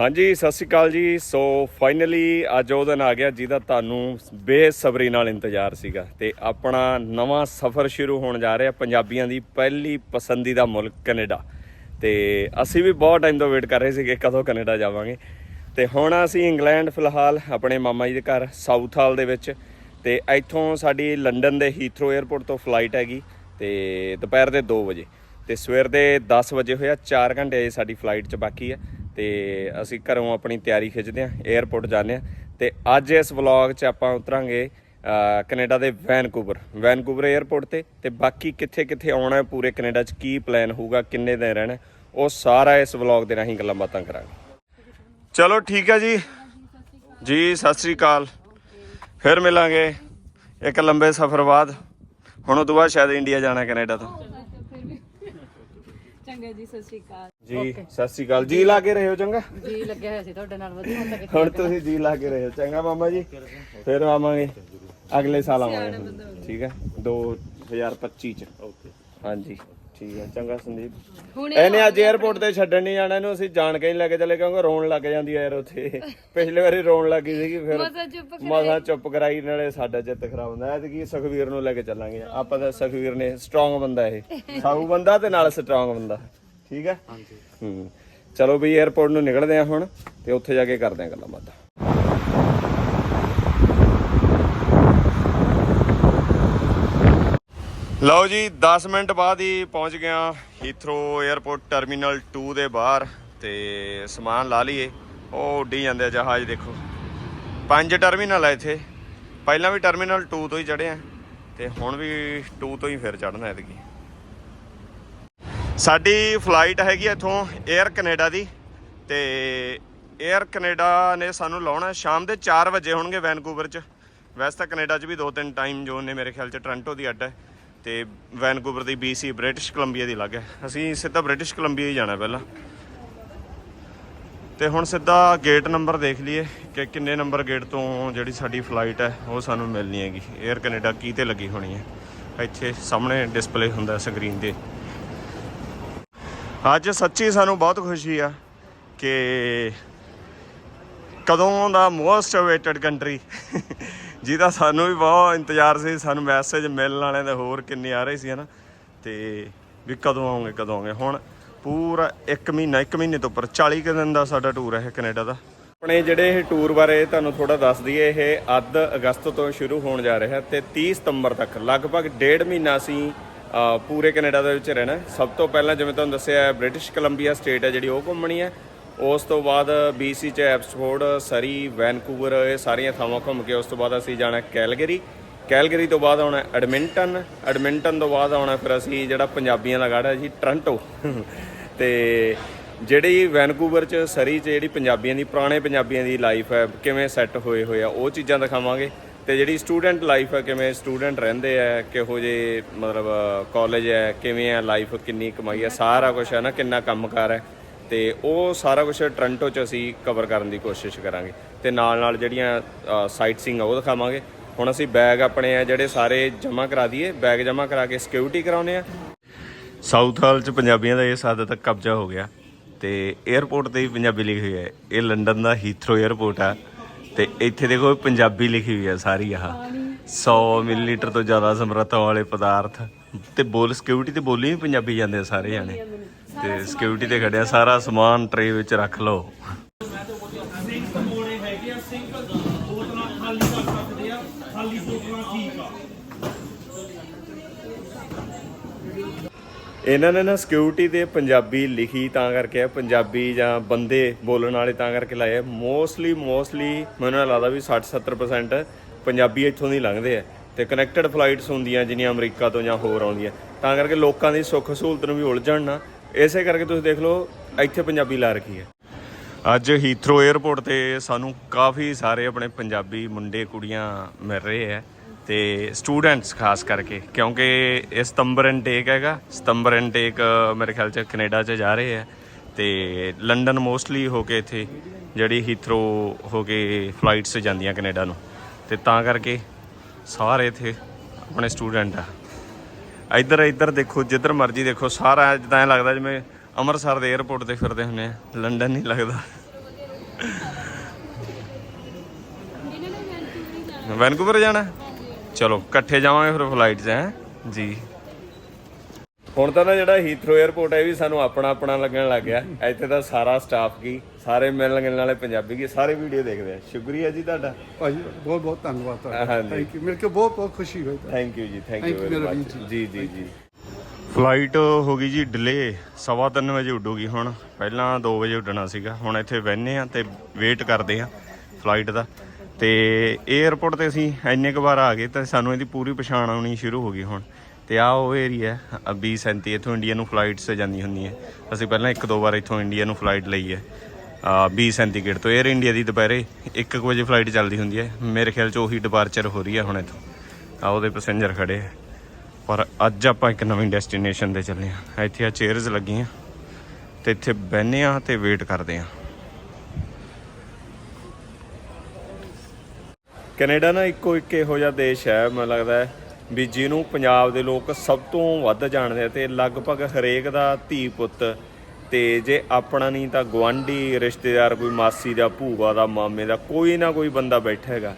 ਹਾਂਜੀ, ਸਤਿ ਸ਼੍ਰੀ ਅਕਾਲ ਜੀ। ਸੋ ਫਾਈਨਲੀ ਅੱਜ ਉਹ ਦਿਨ ਆ ਗਿਆ ਜਿਹਦਾ ਤੁਹਾਨੂੰ ਬੇਸਬਰੀ ਨਾਲ ਇੰਤਜ਼ਾਰ ਸੀਗਾ ਤੇ ਆਪਣਾ ਨਵਾਂ ਸਫ਼ਰ ਸ਼ੁਰੂ ਹੋਣ ਜਾ ਰਿਹਾ ਪੰਜਾਬੀਆਂ ਦੀ ਪਹਿਲੀ ਪਸੰਦੀਦਾ ਮੁਲਕ ਕੈਨੇਡਾ। ਤੇ ਅਸੀਂ ਵੀ ਬਹੁਤ ਟਾਈਮ ਤੋਂ ਵੇਟ ਕਰ ਰਹੇ ਸੀਗੇ ਕਦੋਂ ਕੈਨੇਡਾ ਜਾਵਾਂਗੇ। ਤੇ ਹੁਣ ਅਸੀਂ ਇੰਗਲੈਂਡ ਫਿਲਹਾਲ ਆਪਣੇ ਮਾਮਾ ਜੀ ਦੇ ਘਰ ਸਾਊਥ ਹਾਲ ਦੇ ਵਿੱਚ ਤੇ ਇੱਥੋਂ ਸਾਡੀ ਲੰਡਨ ਦੇ ਹੀਥਰੋ 에ਅਰਪੋਰਟ ਤੋਂ ਫਲਾਈਟ ਹੈਗੀ ਤੇ ਦੁਪਹਿਰ ਦੇ 2 ਵਜੇ ਤੇ ਸਵੇਰ ਦੇ 10 ਵਜੇ ਹੋਇਆ 4 ਘੰਟੇ ਸਾਡੀ ਫਲਾਈਟ 'ਚ ਬਾਕੀ ਹੈ। ਤੇ ਅਸੀਂ ਘਰੋਂ ਆਪਣੀ ਤਿਆਰੀ ਖਿੱਚਦੇ ਆਂ 에ਅਰਪੋਰਟ ਜਾਂਦੇ ਆਂ ਤੇ ਅੱਜ ਇਸ ਵਲੌਗ 'ਚ ਆਪਾਂ ਉਤਰਾਂਗੇ ਅਹ, ਕੈਨੇਡਾ ਦੇ ਵੈਨਕੂਵਰ। ਵੈਨਕੂਵਰ 에ਅਰਪੋਰਟ ਤੇ ਤੇ ਬਾਕੀ ਕਿੱਥੇ ਕਿੱਥੇ ਆਉਣਾ ਹੈ ਪੂਰੇ ਕੈਨੇਡਾ 'ਚ ਕੀ ਪਲਾਨ ਹੋਊਗਾ ਕਿੰਨੇ ਦਿਨ ਰਹਿਣਾ ਉਹ ਸਾਰਾ ਇਸ ਵਲੌਗ ਦੇ ਰਾਹੀਂ ਗੱਲਾਂ ਬਾਤਾਂ ਕਰਾਂਗੇ। ਚਲੋ ਠੀਕ ਹੈ ਜੀ। ਜੀ ਸਤਿ ਸ੍ਰੀ ਅਕਾਲ। ਫਿਰ ਮਿਲਾਂਗੇ ਇੱਕ ਲੰਬੇ ਸਫ਼ਰ ਬਾਅਦ। ਹੁਣ ਉਹ ਤੋਂ ਬਾਅਦ ਸ਼ਾਇਦ ਇੰਡੀਆ ਜਾਣਾ ਕੈਨੇਡਾ ਤੋਂ। ਚੰਗਾ ਜੀ ਸਤਿ ਸ਼੍ਰੀ ਅਕਾਲ। ਜੀ ਸਤਿ ਸ੍ਰੀ ਅਕਾਲ। ਜੀ ਲਾ ਕੇ ਰਹੇ ਹੋ ਚੰਗਾ। ਜੀ ਲੱਗਿਆ ਹੋਇਆ ਸੀ ਤੁਹਾਡੇ ਨਾਲ ਵਧੀਆ ਹੁਣ ਤੱਕ ਹੁਣ ਤੁਸੀਂ ਜੀ ਲਾ ਕੇ ਰਹੇ। ਹੋ ਚੰਗਾ ਮਾਮਾ ਜੀ। ਫਿਰ ਆਵਾਂਗੇ ਅਗਲੇ ਸਾਲ ਆਵਾਂਗੇ। ਠੀਕ ਹੈ 2025 ਚ। ਓਕੇ ਹਾਂਜੀ। ਠੀਕ ਆ ਚੰਗਾ ਸੰਦੀਪ। ਇਹਨੇ ਅੱਜ 에어ਪੋਰਟ ਤੇ ਛੱਡਣ ਨਹੀਂ ਜਾਣਾ ਇਹਨੂੰ ਅਸੀਂ ਜਾਣ ਕੇ ਹੀ ਲੈ ਕੇ ਚੱਲੇ ਕਿਉਂਕਿ ਰੋਣ ਲੱਗ ਜਾਂਦੀ ਆ ਯਾਰ ਉੱਥੇ। ਪਿਛਲੇ ਵਾਰੀ ਰੋਣ ਲੱਗੀ ਸੀਗੀ ਫਿਰ ਮਸਾ ਚੁੱਪ ਕਰਾਈ। ਨਾਲੇ ਸਾਡਾ ਜਿੱਤ ਖਰਾਬ ਹੁੰਦਾ। ਐ ਕਿ ਸੁਖਵੀਰ ਨੂੰ ਲੈ ਕੇ ਚੱਲਾਂਗੇ। ਆਪਾਂ ਤਾਂ ਸੁਖਵੀਰ ਨੇ ਸਟਰੋਂਗ ਬੰਦਾ ਇਹ। ਸਾਊ ਬੰਦਾ ਤੇ ਨਾਲ ਸਟਰੋਂਗ ਬੰਦਾ। ਠੀਕ ਹੈ ਹਾਂਜੀ। ਚਲੋ ਵੀ 에어ਪੋਰਟ ਨੂੰ ਨਿਕਲਦੇ ਆ ਹੁਣ ਤੇ ਉੱਥੇ ਜਾ ਕੇ ਕਰਦੇ ਆ ਗੱਲਾਂ ਬਾਤਾਂ। ਲਓ ਜੀ 10 ਮਿੰਟ ਬਾਅਦ ਹੀ ਪਹੁੰਚ ਗਿਆ ਹੀਥਰੋ 에어ਪੋਰਟ ਟਰਮੀਨਲ 2 ਦੇ ਬਾਹਰ ਤੇ ਸਮਾਨ ਲਾ ਲਈਏ। ਉਹ ਉੱਡੀ ਜਾਂਦੇ ਆ ਜਹਾਜ਼, ਦੇਖੋ। ਪੰਜ ਟਰਮੀਨਲ ਆ ਇੱਥੇ। ਪਹਿਲਾਂ ਵੀ ਟਰਮੀਨਲ 2 ਤੋਂ ਹੀ ਚੜੇ ਆ ਤੇ ਹੁਣ ਵੀ 2 ਤੋਂ ਹੀ ਫਿਰ ਚੜਨਾ ਐਤਕੀ। ਸਾਡੀ ਫਲਾਈਟ ਹੈਗੀ ਇੱਥੋਂ 에ਅਰ ਕੈਨੇਡਾ ਦੀ ਤੇ 에ਅਰ ਕੈਨੇਡਾ ਨੇ ਸਾਨੂੰ ਲਾਉਣਾ ਸ਼ਾਮ ਦੇ 4 ਵਜੇ ਹੋਣਗੇ ਵੈਨਕੂਵਰ 'ਚ। ਵੈਸੇ ਤਾਂ ਕੈਨੇਡਾ 'ਚ ਵੀ ਦੋ ਤਿੰਨ ਟਾਈਮ ਜ਼ੋਨ ਨੇ ਮੇਰੇ ਖਿਆਲ 'ਚ ਟ੍ਰਾਂਟੋ ਦੀ ਅੱਡ ਹੈ। ਤੇ ਵੈਨਕੂਵਰ ਦੀ BC ਬ੍ਰਿਟਿਸ਼ ਕੋਲੰਬੀਆ ਦੀ ਅਲੱਗ ਹੈ। ਅਸੀਂ ਸਿੱਧਾ ਬ੍ਰਿਟਿਸ਼ ਕੋਲੰਬੀਆ ਹੀ ਜਾਣਾ ਪਹਿਲਾਂ। ਤੇ ਹੁਣ ਸਿੱਧਾ ਗੇਟ ਨੰਬਰ ਦੇਖ ਲਈਏ ਕਿ ਕਿੰਨੇ ਨੰਬਰ ਗੇਟ ਤੋਂ ਜਿਹੜੀ ਸਾਡੀ ਫਲਾਈਟ ਹੈ, ਉਹ ਸਾਨੂੰ ਮਿਲਣੀ ਹੈਗੀ। 에ਅਰ ਕੈਨੇਡਾ ਕੀ ਤੇ ਲੱਗੀ ਹੋਣੀ ਹੈ। ਇੱਥੇ ਸਾਹਮਣੇ ਡਿਸਪਲੇ ਹੁੰਦਾ ਸਕਰੀਨ ਤੇ। ਅੱਜ ਸੱਚੀ ਸਾਨੂੰ ਬਹੁਤ ਖੁਸ਼ੀ ਆ ਕਿ ਕਦੋਂ ਦਾ ਮੋਸਟ ਅਵੇਟਡ ਕੰਟਰੀ ਜਿਹਦਾ ਸਾਨੂੰ ਵੀ ਬਹੁਤ ਇੰਤਜ਼ਾਰ ਸੀ, ਸਾਨੂੰ ਮੈਸੇਜ ਮਿਲਣ ਵਾਲਿਆਂ ਦੇ ਹੋਰ ਕਿੰਨੇ ਆ ਰਹੇ ਸੀ, ਹਨਾ? ਤੇ ਵੀ ਕਦੋਂ ਆਉਂਗੇ ਕਦੋਂ ਆਉਂਗੇ? ਹੁਣ ਪੂਰਾ 1 ਮਹੀਨਾ 1 ਮਹੀਨੇ ਤੋਂ ਉੱਪਰ 40 ਕੁ ਦਿਨ ਦਾ ਸਾਡਾ ਟੂਰ ਹੈ ਕੈਨੇਡਾ ਦਾ। ਆਪਣੇ ਜਿਹੜੇ ਇਹ ਟੂਰ ਬਾਰੇ ਤੁਹਾਨੂੰ ਥੋੜਾ ਦੱਸ ਦਈਏ, ਇਹ ਅੱਧ ਅਗਸਤ ਤੋਂ ਸ਼ੁਰੂ ਹੋਣ ਜਾ ਰਿਹਾ ਤੇ 30 ਸਤੰਬਰ ਤੱਕ, ਲਗਭਗ ਡੇਢ ਮਹੀਨਾ ਅਸੀਂ ਪੂਰੇ ਕੈਨੇਡਾ ਦੇ ਵਿੱਚ ਰਹਿਣਾ ਸਭ ਤੋਂ ਪਹਿਲਾਂ ਜਿਵੇਂ ਤੁਹਾਨੂੰ ਦੱਸਿਆ ਬ੍ਰਿਟਿਸ਼ ਕੋਲੰਬੀਆ ਸਟੇਟ ਹੈ ਜਿਹੜੀ, ਉਹ ਘੁੰਮਣੀ ਹੈ। ਉਸ ਤੋਂ ਬਾਅਦ BC ਚ ਐਪਸਫੋਰਡ, ਸਰੀ, ਵੈਨਕੂਵਰ, ਇਹ ਸਾਰੀਆਂ ਥਾਵਾਂ ਘੁੰਮ ਕੇ ਉਸ ਤੋਂ ਬਾਅਦ ਅਸੀਂ ਜਾਣਾ ਕੈਲਗਰੀ। ਕੈਲਗਰੀ ਤੋਂ ਬਾਅਦ ਆਉਣਾ ਐਡਮਿੰਟਨ ਐਡਮਿੰਟਨ ਤੋਂ ਬਾਅਦ ਆਉਣਾ ਫਿਰ ਅਸੀਂ ਜਿਹੜਾ ਪੰਜਾਬੀਆਂ ਦਾ ਗਾੜਾ ਜੀ, ਟ੍ਰਾਂਟੋ। ਤੇ ਜਿਹੜੀ ਵੈਨਕੂਵਰ ਚ, ਸਰੀ ਚ ਜਿਹੜੀ ਪੰਜਾਬੀਆਂ ਦੀ, ਪੁਰਾਣੇ ਪੰਜਾਬੀਆਂ ਦੀ ਲਾਈਫ ਹੈ, ਕਿਵੇਂ ਸੈੱਟ ਹੋਏ ਹੋਏ ਆ, ਉਹ ਚੀਜ਼ਾਂ ਦਿਖਾਵਾਂਗੇ। ਤੇ ਜਿਹੜੀ ਸਟੂਡੈਂਟ ਲਾਈਫ ਹੈ, ਕਿਵੇਂ ਸਟੂਡੈਂਟ ਰਹਿੰਦੇ ਆ, ਕਿਹੋ ਜੇ ਮਤਲਬ ਕਾਲਜ ਹੈ, ਕਿਵੇਂ ਆ ਲਾਈਫ ਕਿੰਨੀ ਕਮਾਈ ਹੈ, ਸਾਰਾ ਕੁਝ ਹੈ ਨਾ, ਕਿੰਨਾ ਕੰਮਕਾਰ ਹੈ। ਤੇ ਉਹ ਸਾਰਾ ਕੁਝ ਟ੍ਰਾਂਟੋ ਚ ਅਸੀਂ ਕਵਰ ਕਰਨ ਦੀ ਕੋਸ਼ਿਸ਼ ਕਰਾਂਗੇ ਤੇ ਨਾਲ ਨਾਲ ਜਿਹੜੀਆਂ ਸਾਈਟ ਸੀਇੰਗ ਉਹ ਦਿਖਾਵਾਂਗੇ। ਹੁਣ ਅਸੀਂ ਬੈਗ ਆਪਣੇ ਆ ਜਿਹੜੇ ਸਾਰੇ ਜਮ੍ਹਾਂ ਕਰਾ ਦਈਏ ਬੈਗ ਜਮ੍ਹਾਂ ਕਰਾ ਕੇ ਸਿਕਿਉਰਿਟੀ ਕਰਾਉਨੇ ਆ। ਸਾਊਥ ਹਾਲ ਚ ਪੰਜਾਬੀਆਂ ਦਾ ਇਹ ਸਾਦਾ ਤੱਕ ਕਬਜ਼ਾ ਹੋ ਗਿਆ ਤੇ 에ਅਰਪੋਰਟ ਤੇ ਹੀ ਪੰਜਾਬੀ ਲਿਖੀ ਹੋਈ ਹੈ ਇਹ ਲੰਡਨ ਦਾ ਹੀਥਰੋ 에ਅਰਪੋਰਟ ਆ ਤੇ ਇੱਥੇ ਦੇਖੋ ਪੰਜਾਬੀ ਲਿਖੀ ਹੋਈ ਹੈ ਸਾਰੀ ਆਹ। 100 ਮਿਲੀਲੀਟਰ ਤੋਂ ਜ਼ਿਆਦਾ ਸਮਰੱਥਾ ਵਾਲੇ ਪਦਾਰਥ ਤੇ ਬੋਲ ਸਿਕਿਉਰਿਟੀ ਤੇ ਬੋਲੀ ਵੀ ਪੰਜਾਬੀ ਜਾਂਦੇ ਆ ਸਾਰੇ ਜਾਣੇ। ਤੇ ਸਿਕਿਉਰਿਟੀ ਤੇ ਖੜਿਆ, ਸਾਰਾ ਸਮਾਨ ਟਰੇ ਵਿੱਚ ਰੱਖ ਲਓ। ਇਹਨਾਂ ਨੇ ਨਾ ਸਿਕਿਉਰਿਟੀ ਤੇ ਪੰਜਾਬੀ ਲਿਖੀ, ਤਾਂ ਕਰਕੇ ਆ, ਪੰਜਾਬੀ ਜਾਂ ਬੰਦੇ ਬੋਲਣ ਵਾਲੇ ਤਾਂ ਕਰਕੇ ਲਾਏ ਆ। ਮੋਸਟਲੀ ਮੋਸਟਲੀ ਮੈਨੂੰ ਲੱਗਦਾ ਵੀ 60 70% ਪੰਜਾਬੀ ਇੱਥੋਂ ਦੀ ਲੰਘਦੇ ਆ ਤੇ ਕਨੈਕਟਡ ਫਲਾਈਟਸ ਹੁੰਦੀਆਂ ਜਿਹੜੀਆਂ ਅਮਰੀਕਾ ਤੋਂ ਜਾਂ ਹੋਰ ਆਉਂਦੀਆਂ। ਤਾਂ ਕਰਕੇ ਲੋਕਾਂ ਦੀ ਸੁੱਖ ਸਹੂਲਤ ਨੂੰ ਵੀ ਉਲਝਣ ਨਾ। ਇਸੇ ਕਰਕੇ ਤੁਸੀਂ ਦੇਖ ਲਓ, ਇੱਥੇ ਪੰਜਾਬੀ ਲਾ ਰੱਖੀ ਹੈ। ਅੱਜ ਹੀਥਰੋ 에ਅਰਪੋਰਟ ਤੇ ਸਾਨੂੰ ਕਾਫੀ ਸਾਰੇ ਆਪਣੇ ਪੰਜਾਬੀ ਮੁੰਡੇ, ਕੁੜੀਆਂ ਮਿਲ ਰਹੇ ਆ ਤੇ ਸਟੂਡੈਂਟਸ ਖਾਸ ਕਰਕੇ, ਕਿਉਂਕਿ ਇਹ ਸਤੰਬਰ ਇਨਟੇਕ ਹੈਗਾ, ਸਤੰਬਰ ਇਨਟੇਕ ਮੇਰੇ ਖਿਆਲ ਚ ਕੈਨੇਡਾ ਚ ਜਾ ਰਹੇ ਆ ਤੇ ਲੰਡਨ ਮੋਸਟਲੀ ਹੋ ਕੇ ਇੱਥੇ ਜਿਹੜੀ ਹੀਥਰੋ ਹੋ ਕੇ ਫਲਾਈਟਸ ਜਾਂਦੀਆਂ ਕੈਨੇਡਾ ਨੂੰ। ਤੇ ਤਾਂ ਕਰਕੇ ਸਾਰੇ ਇੱਥੇ ਆਪਣੇ ਸਟੂਡੈਂਟ ਆ। ਇੱਧਰ ਇੱਧਰ ਦੇਖੋ ਜਿੱਧਰ ਮਰਜ਼ੀ ਦੇਖੋ ਸਾਰਾ ਜਿੱਦਾਂ ਲੱਗਦਾ ਜਿਵੇਂ ਅੰਮ੍ਰਿਤਸਰ ਦੇ 에ਅਰਪੋਰਟ ਤੇ ਫਿਰਦੇ ਹੁੰਨੇ ਆ। ਲੰਡਨ ਨਹੀਂ ਲੱਗਦਾ। ਵੈਨਕੂਵਰ ਜਾਣਾ। ਚਲੋ ਇਕੱਠੇ ਜਾਵਾਂਗੇ ਫਿਰ ਫਲਾਈਟ 'ਚ ਹੈ? ਜੀ। ਹੁਣ ਤਾਂ ਨਾ ਜਿਹੜਾ ਹੀਥਰੋ 에ਅਰਪੋਰਟ ਹੈ ਇਹ ਵੀ ਸਾਨੂੰ ਆਪਣਾ ਆਪਣਾ ਲੱਗਣ ਲੱਗ ਗਿਆ। ਇੱਥੇ ਤਾਂ ਸਾਰਾ ਸਟਾਫ ਕੀ ਸਾਰੇ ਮਿਲਣ ਵਾਲੇ ਪੰਜਾਬੀ ਕੀ ਸਾਰੇ ਵੀਡੀਓ ਦੇਖਦੇ ਆ। ਸ਼ੁਕਰੀਆ ਜੀ ਤੁਹਾਡਾ। ਭਾਜੀ ਬਹੁਤ ਬਹੁਤ ਧੰਨਵਾਦ ਤੁਹਾਡਾ। ਥੈਂਕ ਯੂ ਮੇਰੇ ਕੋ ਬਹੁਤ ਬਹੁਤ ਖੁਸ਼ੀ ਹੋਈ ਥੈਂਕ ਯੂ ਜੀ ਥੈਂਕ ਯੂ ਵੈਰੀ ਮਚ ਜੀ ਜੀ ਜੀ। ਫਲਾਈਟ ਹੋ ਗਈ ਜੀ ਡਿਲੇ ਸਵਾ ਤਿੰਨ ਵਜੇ ਉੱਡੂਗੀ ਹੁਣ। ਪਹਿਲਾਂ 2 ਵਜੇ ਉੱਡਣਾ ਸੀਗਾ। ਹੁਣ ਇੱਥੇ ਬਹਿੰਦੇ ਆ ਤੇ ਵੇਟ ਕਰਦੇ ਆ ਫਲਾਈਟ ਦਾ। ਤੇ 에ਅਰਪੋਰਟ ਤੇ ਅਸੀਂ ਇੰਨੇ ਕੁ ਵਾਰ ਆ ਗਏ ਤਾਂ ਸਾਨੂੰ ਇਹਦੀ ਪੂਰੀ ਪਛਾਣ ਆਉਣੀ ਸ਼ੁਰੂ ਹੋ ਗਈ ਹੁਣ। ਤੇ ਆ ਉਹ ਏਰੀਆ B 37 ਇੱਥੋਂ ਇੰਡੀਆ ਨੂੰ ਫਲਾਈਟਸ ਜਾਂਦੀ ਹੁੰਦੀ ਹੈ। ਅਸੀਂ ਪਹਿਲਾਂ ਇੱਕ ਦੋ ਵਾਰ ਇੱਥੋਂ ਇੰਡੀਆ ਨੂੰ ਫਲਾਈਟ ਲਈ ਹੈ। B 37 ਗੇਟ ਤੋਂ 에ਅਰ ਇੰਡੀਆ ਦੀ ਦੁਪਹਿਰੇ 1 ਵਜੇ ਫਲਾਈਟ ਚੱਲਦੀ ਹੁੰਦੀ ਹੈ। ਮੇਰੇ ਖਿਆਲ ਚ ਉਹੀ ਡਿਪਾਰਚਰ ਹੋ ਰਹੀ ਹੈ ਹੁਣ ਇੱਥੋਂ। ਆ ਉਹਦੇ ਪੈਸੇਂਜਰ ਖੜੇ ਆ ਪਰ ਅੱਜ ਆਪਾਂ ਇੱਕ ਨਵੀਂ ਡੈਸਟੀਨੇਸ਼ਨ ਤੇ ਚੱਲੇ ਆ ਇੱਥੇ ਆ ਚੇਅਰਸ ਲੱਗੀਆਂ। ਤੇ ਇੱਥੇ ਬਹਿੰਦੇ ਆ ਤੇ ਵੇਟ ਕਰਦੇ ਆ ਕੈਨੇਡਾ ਨਾ ਇੱਕੋ ਇੱਕ ਇਹੋ ਜਿਹਾ ਦੇਸ਼ ਹੈ, ਮੈਨੂੰ ਲੱਗਦਾ ਵੀ ਜਿਹਨੂੰ ਪੰਜਾਬ ਦੇ ਲੋਕ ਸਭ ਤੋਂ ਵੱਧ ਜਾਣਦੇ ਆ ਤੇ ਲਗਭਗ ਹਰੇਕ ਦਾ ਧੀ ਪੁੱਤ। ਤੇ ਜੇ ਆਪਣਾ ਨਹੀਂ ਤਾਂ ਗਵਾਂਢੀ ਰਿਸ਼ਤੇਦਾਰ, ਕੋਈ ਮਾਸੀ ਦਾ, ਭੂਆ ਦਾ, ਮਾਮੇ ਦਾ, ਕੋਈ ਨਾ ਕੋਈ ਬੰਦਾ ਬੈਠਾ ਹੈਗਾ।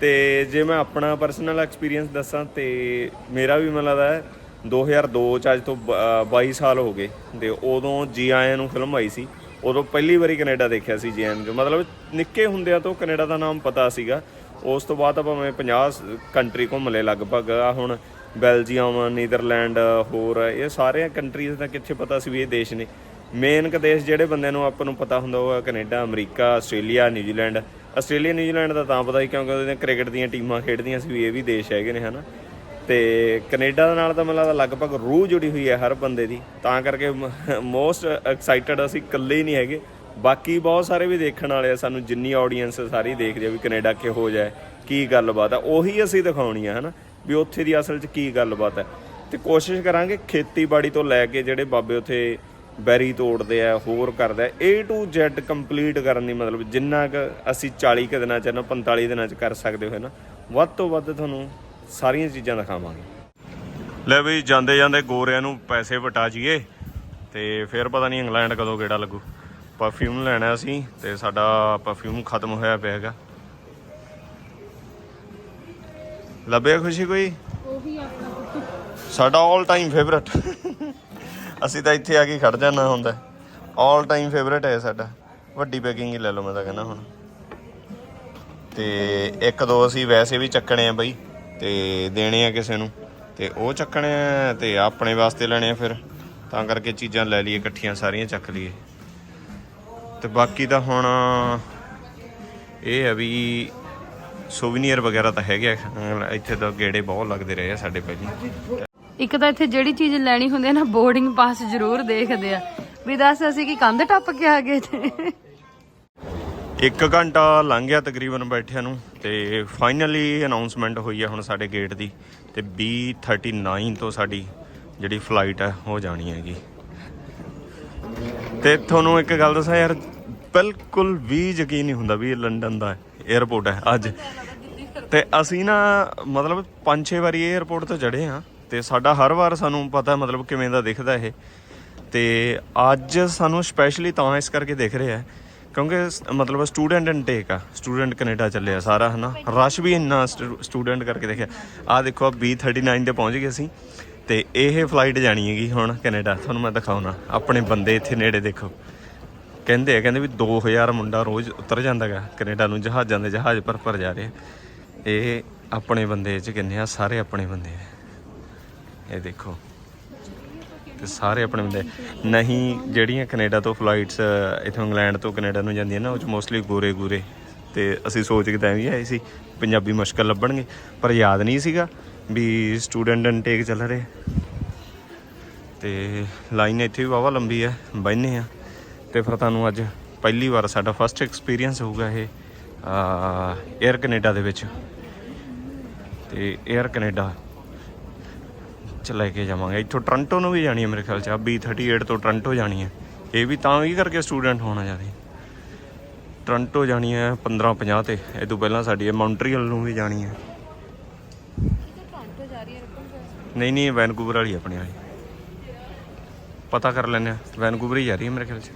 ਤੇ ਜੇ ਮੈਂ ਆਪਣਾ ਪਰਸਨਲ ਐਕਸਪੀਰੀਅੰਸ ਦੱਸਾਂ ਤੇ ਮੇਰਾ ਵੀ ਮੈਨੂੰ ਲੱਗਦਾ ਹੈ 2002 ਚ ਅੱਜ ਤੋਂ ਬ- ਅਹ 22 ਸਾਲ ਹੋ ਗਏ ਤੇ ਉਦੋਂ ਜੀ ਆਇਆਂ ਨੂੰ ਫਿਲਮ ਆਈ ਸੀ। ਉਦੋਂ ਪਹਿਲੀ ਵਾਰੀ ਕੈਨੇਡਾ ਦੇਖਿਆ ਸੀ ਜੀ ਆਇਆਂ ਨੂੰ। ਮਤਲਬ ਨਿੱਕੇ ਹੁੰਦਿਆਂ ਤੋਂ ਕੈਨੇਡਾ ਦਾ ਨਾਮ ਪਤਾ ਸੀਗਾ। ਉਸ ਤੋਂ ਬਾਅਦ ਆਪਾਂ ਮੈਂ 50 ਕੰਟਰੀ ਘੁੰਮ ਲਏ ਲਗਭਗ ਆ ਹੁਣ ਬੈਲਜੀਅਮ, ਨੀਦਰਲੈਂਡ, ਹੋਰ ਇਹ ਸਾਰੇ ਕੰਟਰੀਜ਼ ਦਾ ਕਿੱਥੇ ਪਤਾ ਸੀ ਵੀ ਇਹ ਦੇਸ਼ ਨੇ। ਮੇਨ ਕ ਦੇਸ਼ ਜਿਹੜੇ ਬੰਦੇ ਨੂੰ ਆਪਾਂ ਨੂੰ ਪਤਾ ਹੁੰਦਾ ਉਹ ਆ Canada, America, Australia, New Zealand. Australia, New Zealand ਦਾ ਤਾਂ ਪਤਾ ਹੀ ਕਿਉਂਕਿ ਉਹਦੇ ਕ੍ਰਿਕਟ ਦੀਆਂ ਟੀਮਾਂ ਖੇਡਦੀਆਂ ਸੀ ਵੀ ਇਹ ਵੀ ਦੇਸ਼ ਹੈਗੇ ਨੇ, ਹਨਾ। ਤੇ ਕੈਨੇਡਾ ਦੇ ਨਾਲ ਤਾਂ ਮੈਨੂੰ ਲੱਗਦਾ ਲਗਭਗ ਰੂਹ ਜੁੜੀ ਹੋਈ ਹੈ ਹਰ ਬੰਦੇ ਦੀ। ਤਾਂ ਕਰਕੇ ਮੋਸਟ ਐਕਸਾਈਟਡ ਅਸੀਂ ਇਕੱਲੇ ਹੀ ਨਹੀਂ ਹੈਗੇ। ਬਾਕੀ ਬਹੁਤ ਸਾਰੇ ਵੀ ਦੇਖਣ ਵਾਲੇ ਆ, ਸਾਨੂੰ ਜਿੰਨੀ ਆਡੀਅנס ਸਾਰੀ ਦੇਖਦੇ ਆ ਵੀ ਕੈਨੇਡਾ ਕਿਹੋ ਜਿਹਾ ਕੀ ਗੱਲਬਾਤ ਆ। ਉਹੀ ਅਸੀਂ ਦਿਖਾਉਣੀ ਆ, ਹਨਾ, ਵੀ ਉੱਥੇ ਦੀ ਅਸਲ 'ਚ ਕੀ ਗੱਲਬਾਤ ਹੈ ਤੇ ਕੋਸ਼ਿਸ਼ ਕਰਾਂਗੇ ਖੇਤੀਬਾੜੀ ਤੋਂ ਲੈ ਕੇ ਜਿਹੜੇ ਬਾਬੇ ਉੱਥੇ ਬੈਰੀ ਤੋੜਦੇ ਆ, ਹੋਰ ਕਰਦੇ ਆ, A to Z ਕੰਪਲੀਟ ਕਰਨ ਦੀ ਮਤਲਬ ਜਿੰਨਾ ਕੁ ਅਸੀਂ 40 ਕੁ ਦਿਨਾਂ ਚ ਨਾ 45 ਦਿਨਾਂ ਚ ਕਰ ਸਕਦੇ ਹੋਏ ਨਾ, ਵੱਧ ਤੋਂ ਵੱਧ ਤੁਹਾਨੂੰ ਸਾਰੀਆਂ ਚੀਜ਼ਾਂ ਦਿਖਾਵਾਂਗੇ। ਲੈ ਵੀ ਜਾਂਦੇ ਜਾਂਦੇ ਗੋਰਿਆਂ ਨੂੰ ਪੈਸੇ ਵਟਾ ਜੀਏ ਤੇ ਫਿਰ ਪਤਾ ਨਹੀਂ ਇੰਗਲੈਂਡ ਕਦੋਂ ਕਿਹੜਾ ਲੱਗੂ। ਪਰਫਿਊਮ ਲੈਣਾ ਸੀ ਤੇ ਸਾਡਾ ਪਰਫਿਊਮ ਖਤਮ ਹੋਇਆ ਪਿਆ ਹੈਗਾ। ਲੱਭਿਆ ਖੁਸ਼ੀ ਕੋਈ? ਉਹੀ ਆਪਣਾ ਸਾਡਾ 올 ਟਾਈਮ ਫੇਵਰਟ ਅਸੀਂ ਤਾਂ ਇੱਥੇ ਆ ਕੇ ਖੜ ਜਾਣਾ ਹੁੰਦਾ। 올 ਟਾਈਮ ਫੇਵਰਟ ਹੈ ਸਾਡਾ। ਵੱਡੀ ਪੈਕਿੰਗ ਹੀ ਲੈ ਲਓ ਮੈਂ ਤਾਂ ਕਹਿੰਦਾ ਹੁਣ। ਤੇ ਇੱਕ ਦੋ ਅਸੀਂ ਵੈਸੇ ਵੀ ਚੱਕਣੇ ਆ ਬਈ ਤੇ ਦੇਣੇ ਆ ਕਿਸੇ ਨੂੰ। ਤੇ ਉਹ ਚੱਕਣੇ ਆ ਤੇ ਆਪਣੇ ਵਾਸਤੇ ਲੈਣੇ ਆ ਫਿਰ। ਤਾਂ ਕਰਕੇ ਚੀਜ਼ਾਂ ਲੈ ਲਈਏ ਇਕੱਠੀਆਂ ਸਾਰੀਆਂ ਚੱਕ ਲਈਏ। ਤੇ ਬਾਕੀ ਤਾਂ ਹੁਣ ਇਹ ਹੈ ਵੀ ਸੋਵੀਨੀਅਰ ਵਗੈਰਾ ਤਾਂ ਹੈਗੇ ਆ। ਇੱਥੇ ਤਾਂ ਗੇੜੇ ਬਹੁਤ ਲੱਗਦੇ ਰਹੇ ਆ ਸਾਡੇ ਪਹਿਲੀ ਇੱਕ ਤਾਂ ਇੱਥੇ ਜਿਹੜੀ ਚੀਜ਼ ਲੈਣੀ ਹੁੰਦੀ ਹੈ ਨਾ ਬੋਰਡਿੰਗ ਪਾਸ ਜ਼ਰੂਰ ਦੇਖਦੇ ਆ। ਵੀ ਦੱਸ ਅਸੀਂ ਕੀ ਕੰਧ ਟੱਪ ਕੇ ਆ ਗਏ ਤੇ। ਇੱਕ ਘੰਟਾ ਲੰਘ ਗਿਆ ਤਕਰੀਬਨ ਬੈਠਿਆਂ ਨੂੰ ਤੇ ਫਾਈਨਲੀ ਅਨਾਉਂਸਮੈਂਟ ਹੋਈ ਹੈ ਹੁਣ ਸਾਡੇ ਗੇਟ ਦੀ ਤੇ B39 ਤੋਂ ਸਾਡੀ ਜਿਹੜੀ ਫਲਾਈਟ ਹੈ ਉਹ ਜਾਣੀ ਹੈਗੀ। ਤੇ ਤੁਹਾਨੂੰ ਇੱਕ ਗੱਲ ਦੱਸਾਂ ਯਾਰ, ਬਿਲਕੁਲ ਵੀ ਯਕੀਨ ਨਹੀਂ ਹੁੰਦਾ ਵੀ ਇਹ ਲੰਡਨ ਦਾ 에ਅਰਪੋਰਟ ਹੈ ਅੱਜ। ਤੇ ਅਸੀਂ ਨਾ ਮਤਲਬ ਪੰਜ ਛੇ ਵਾਰੀ 에ਅਰਪੋਰਟ ਤੋਂ ਚੜੇ ਆ ਤੇ ਸਾਡਾ ਹਰ ਵਾਰ ਸਾਨੂੰ ਪਤਾ ਮਤਲਬ ਕਿਵੇਂ ਦਾ ਦਿਖਦਾ ਇਹ। ਤੇ ਅੱਜ ਸਾਨੂੰ ਸਪੈਸ਼ਲੀ ਤਾਂ ਇਸ ਕਰਕੇ ਦਿਖ ਰਿਹਾ ਕਿਉਂਕਿ ਸ- ਮਤਲਬ ਸਟੂਡੈਂਟ ਇਨਟੇਕ ਆ ਸਟੂਡੈਂਟ ਕੈਨੇਡਾ ਚੱਲਿਆ ਸਾਰਾ, ਹਨਾ? ਰਸ਼ ਵੀ ਇੰਨਾ ਸਟੂਡੈਂਟ ਕਰਕੇ ਦੇਖਿਆ। ਆ ਦੇਖੋ B39 ਤੇ ਪਹੁੰਚ ਗਏ ਅਸੀਂ। ਤੇ ਇਹ ਫਲਾਈਟ ਜਾਣੀ ਹੈਗੀ ਹੁਣ ਕੈਨੇਡਾ, ਤੁਹਾਨੂੰ ਮੈਂ ਦਿਖਾਉਣਾ। ਆਪਣੇ ਬੰਦੇ ਇੱਥੇ ਨੇੜੇ ਦੇਖੋ। ਕਹਿੰਦੇ ਆ, ਕਹਿੰਦੇ ਵੀ 2000 ਮੁੰਡਾ ਰੋਜ਼ ਉਤਰ ਜਾਂਦਾਗਾ ਕੈਨੇਡਾ ਨੂੰ ਜਹਾਜ਼ਾਂ ਦੇ ਜਹਾਜ਼ ਭਰ ਭਰ ਜਾ ਰਹੇ। ਇਹ ਆਪਣੇ ਬੰਦੇ ਚ ਕਿੰਨੇ ਆ, ਸਾਰੇ ਆਪਣੇ ਬੰਦੇ ਇਹ ਦੇਖੋ। ਤੇ ਸਾਰੇ ਆਪਣੇ ਬੰਦੇ ਨਹੀਂ, ਜਿਹੜੀਆਂ ਕੈਨੇਡਾ ਤੋਂ ਫਲਾਈਟਸ ਇਥੋਂ ਇੰਗਲੈਂਡ ਤੋਂ ਕੈਨੇਡਾ ਨੂੰ ਜਾਂਦੀਆਂ ਨਾ, ਉਹ ਚ ਮੋਸਟਲੀ ਗੋਰੇ ਗੋਰੇ ਤੇ ਅਸੀਂ ਸੋਚ ਕੇ ਤਾਂ ਵੀ ਆਏ ਸੀ, ਪੰਜਾਬੀ ਮੁਸ਼ਕਲ ਲੱਭਣਗੇ। ਪਰ ਯਾਦ ਨਹੀਂ ਸੀਗਾ ਵੀ ਸਟੂਡੈਂਟ ਇਨਟੇਕ ਚੱਲ ਰਹੇ। ਤੇ ਲਾਈਨ ਇੱਥੇ ਵੀ ਵਾਵਾ ਲੰਬੀ ਹੈ ਬੈਠਨੇ ਆ। ਤੇ ਫਿਰ ਤੁਹਾਨੂੰ ਅੱਜ ਪਹਿਲੀ ਵਾਰ ਸਾਡਾ ਫਸਟ ਐਕਸਪੀਰੀਅੰਸ ਹੋਊਗਾ ਇਹ 에ਅਰ ਕੈਨੇਡਾ ਦੇ ਵਿੱਚ। ਤੇ 에ਅਰ ਕੈਨੇਡਾ ਚ ਲੈ ਕੇ ਜਾਵਾਂਗੇ। ਇੱਥੋਂ ਟ੍ਰਾਂਟੋ ਨੂੰ ਵੀ ਜਾਣੀ ਹੈ ਮੇਰੇ ਖਿਆਲ ਚ, ਆ B38 ਤੋਂ ਟ੍ਰਾਂਟੋ ਜਾਣੀ ਹੈ ਇਹ ਵੀ ਤਾਂ ਹੀ ਕਰਕੇ ਸਟੂਡੈਂਟ ਹੋਣਾ ਜਾਂਦੇ ਟ੍ਰਾਂਟੋ ਜਾਣੀ ਹੈ 1550 ਤੇ, ਇਹ ਤੋਂ ਪਹਿਲਾਂ ਸਾਡੀ ਇਹ ਮੌਂਟਰੀਅਲ ਨੂੰ ਵੀ ਜਾਣੀ ਹੈ ਨਹੀਂ ਨਹੀਂ ਵੈਨਕੂਵਰ ਵਾਲੀ ਆਪਣੀ ਵਾਲੀ। ਪਤਾ ਕਰ ਲੈਂਦੇ ਆ ਵੈਨਕੂਵਰ ਹੀ ਜਾ ਰਹੀ ਹੈ ਮੇਰੇ ਖਿਆਲ ਚ।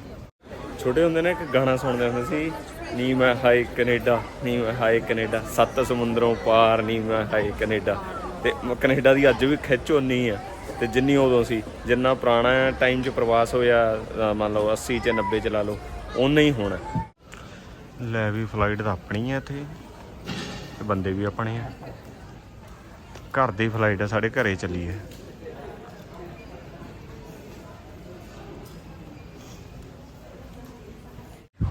ਛੋਟੇ ਹੁੰਦੇ ਨੇ ਇੱਕ ਗਾਣਾ ਸੁਣਦੇ ਹੁੰਦੇ ਸੀ ਨੀ ਮੈਂ ਹਾਈ ਕੈਨੇਡਾ ਨੀ ਮੈਂ ਹਾਈ ਕੈਨੇਡਾ ਸੱਤ ਸਮੁੰਦਰੋਂ ਪਾਰ ਨੀ ਮੈਂ ਹਾਈ ਕੈਨੇਡਾ। ਤੇ ਕੈਨੇਡਾ ਦੀ ਅੱਜ ਵੀ ਖਿੱਚ ਉਨੀ ਆ ਤੇ ਜਿੰਨੀ ਉਦੋਂ ਸੀ ਜਿੰਨਾ ਪੁਰਾਣਾ ਟਾਈਮ 'ਚ ਪ੍ਰਵਾਸ ਹੋਇਆ ਮੰਨ ਲਓ 80 ਚ 90 ਚ ਲਾ ਲਓ ਓਨਾ ਹੀ ਹੋਣਾ। ਲੈ ਵੀ ਫਲਾਈਟ ਤਾਂ ਆਪਣੀ ਆ ਇੱਥੇ ਤੇ ਬੰਦੇ ਵੀ ਆਪਣੇ ਆ। ਘਰ ਦੀ ਫਲਾਈਟ ਆ, ਸਾਡੇ ਘਰੇ ਚੱਲੀ ਹੈ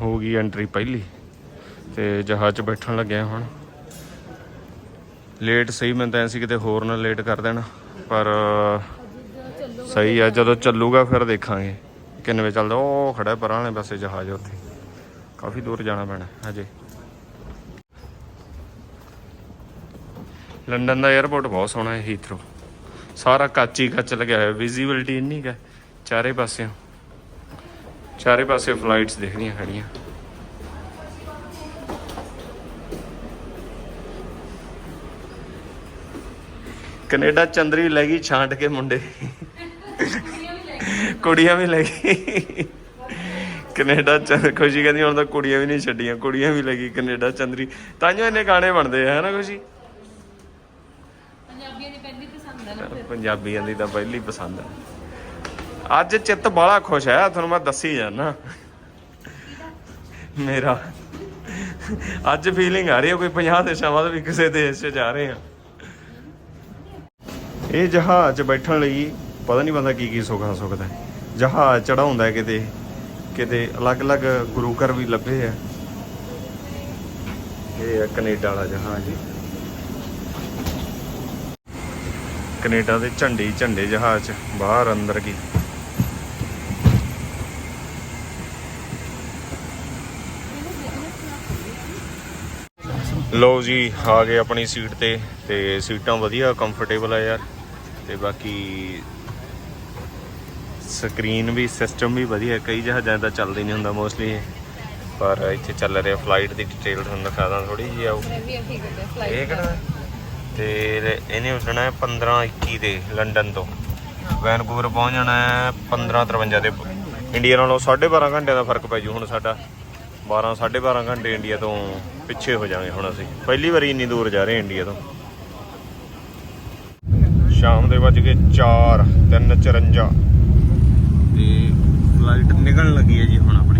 ਹੋ ਗਈ ਐਂਟਰੀ ਪਹਿਲੀ, ਤੇ ਜਹਾਜ਼ 'ਚ ਬੈਠਣ ਲੱਗਿਆ ਹੁਣ। ਲੇਟ ਸਹੀ, ਮੈਂ ਤਾਂ ਸੀ ਕਿਤੇ ਹੋਰ ਨਾ ਲੇਟ ਕਰ ਦੇਣਾ, ਪਰ ਸਹੀ ਆ, ਜਦੋਂ ਚੱਲੂਗਾ ਫਿਰ ਦੇਖਾਂਗੇ। ਕਿੰਨੇ ਵਜੇ ਚੱਲਦਾ? ਉਹ ਖੜਾ ਪਰਾਂ ਵਾਲੇ ਪਾਸੇ ਜਹਾਜ਼ ਉੱਥੇ। ਕਾਫੀ ਦੂਰ ਜਾਣਾ ਪੈਣਾ, ਹਜੇ। ਲੰਡਨ ਦਾ 에ਅਰਪੋਰਟ ਬਹੁਤ ਸੋਹਣਾ ਹੈ ਹੀਥਰੋ ਸਾਰਾ ਕੱਚ ਹੀ ਕੱਚ ਲੱਗਿਆ ਹੋਇਆ ਵਿਜ਼ਿਬਿਲਟੀ ਇੰਨੀ ਕੁ ਹੈ, ਚਾਰੇ ਪਾਸਿਓਂ। ਚਾਰੇ ਪਾਸੇ ਫਲਾਈਟਸ ਦਿਖਦੀਆਂ ਖੜੀਆਂ। ਕੈਨੇਡਾ ਚੰਦਰੀ ਲੈ ਗਈ, ਛਾਂਟ ਕੇ ਮੁੰਡੇ। ਕੁੜੀਆਂ ਵੀ ਲੈ ਗਈ। ਕੈਨੇਡਾ ਚ, ਖੁਸ਼ੀ ਕਹਿੰਦੀ ਹੁਣ ਤਾਂ ਕੁੜੀਆਂ ਵੀ ਨਹੀਂ ਛੱਡੀਆਂ, ਕੁੜੀਆਂ ਵੀ ਲੈ ਗਈ ਕੈਨੇਡਾ ਚੰਦਰੀ। ਤਾਂਹੀਓ ਇੰਨੇ ਗਾਣੇ ਬਣਦੇ ਆ ਹਨਾ ਖੁਸ਼ੀ ਪੰਜਾਬੀਆਂ ਦੀ ਪਹਿਲੀ ਪਸੰਦ ਹੈ ਨਾ ਪੰਜਾਬੀਆਂ ਦੀ ਤਾਂ ਪਹਿਲੀ ਪਸੰਦ ਹੈ ਅੱਜ ਚਿੱਤ ਬੜਾ ਖੁਸ਼ ਹੈ ਤੁਹਾਨੂੰ ਮੈਂ ਦੱਸੀ ਜਾਣਾ ਮੇਰਾ ਅੱਜ ਫੀਲਿੰਗ ਆ ਰਹੀ ਹੈ ਕੋਈ 50 ਦੇਸ਼ਾਂ ਬਾਅਦ ਵੀ ਕਿਸੇ ਦੇਸ਼ 'ਚ ਜਾ ਰਹੇ ਆ। ਇਹ ਜਹਾਜ਼ 'ਚ ਬੈਠਣ ਲਈ ਪਤਾ ਨਹੀਂ ਬੰਦਾ ਕੀ ਕੀ ਸੁਖਾ ਸੁਖਦਾ ਜਹਾਜ਼ ਚੜਾਉਂਦਾ ਕਿਤੇ ਕਿਤੇ ਅਲੱਗ-ਅਲੱਗ ਗੁਰੂ ਘਰ ਵੀ ਲੱਭੇ ਆ। ਇਹ ਹੈ ਕੈਨੇਡਾ ਵਾਲਾ ਜਹਾਜ਼। ਜੀ ਕੈਨੇਡਾ ਦੇ ਝੰਡੇ ਝੰਡੇ ਜਹਾਜ਼ 'ਚ ਬਾਹਰ ਅੰਦਰ ਕੀ। ਲੋ ਜੀ ਆ ਗਏ ਆਪਣੀ ਸੀਟ ਤੇ ਤੇ ਸੀਟਾਂ ਵਧੀਆ ਕੰਫਰਟੇਬਲ ਆ ਯਾਰ। ਤੇ ਬਾਕੀ ਸਕਰੀਨ ਵੀ ਸਿਸਟਮ ਵੀ ਵਧੀਆ ਕਈ ਜਹਾਜ਼ਾਂ ਦਾ ਚੱਲਦੀ ਨਹੀਂ ਹੁੰਦਾ ਮੋਸਟਲੀ ਪਰ ਇੱਥੇ ਚੱਲ ਰਿਹਾ ਫਲਾਈਟ ਦੀ ਡਿਟੇਲ ਤੁਹਾਨੂੰ ਦਿਖਾਦਾ ਥੋੜੀ ਜਿਹੀ ਆਊ ਵੀ ਠੀਕ ਹੈ ਇਹ ਕਿਹੜਾ? ਤੇ ਇਹਨੇ ਉੱਡਣਾ ਹੈ 15 21 ਦੇ ਲੰਡਨ ਤੋਂ। ਵੈਨਕੂਵਰ ਪਹੁੰਚ ਜਾਣਾ ਹੈ 15 53 ਦੇ ਇੰਡੀਆ ਨਾਲੋਂ 12.5 ਘੰਟੇ ਦਾ ਫ਼ਰਕ ਪੈ ਜੂ ਹੁਣ ਸਾਡਾ। 12 12.5 ਘੰਟੇ ਇੰਡੀਆ ਤੋਂ ਪਿੱਛੇ ਹੋ ਜਾਵਾਂਗੇ ਹੁਣ ਅਸੀਂ। ਪਹਿਲੀ ਵਾਰੀ ਇੰਨੀ ਦੂਰ ਜਾ ਰਹੇ ਇੰਡੀਆ ਤੋਂ। ਸ਼ਾਮ ਦੇ ਵੱਜ ਗਏ 4 3:54 ਤੇ ਫਲਾਈਟ ਨਿਕਲਣ ਲੱਗੀ ਹੈ ਜੀ ਹੁਣ ਆਪਣੀ।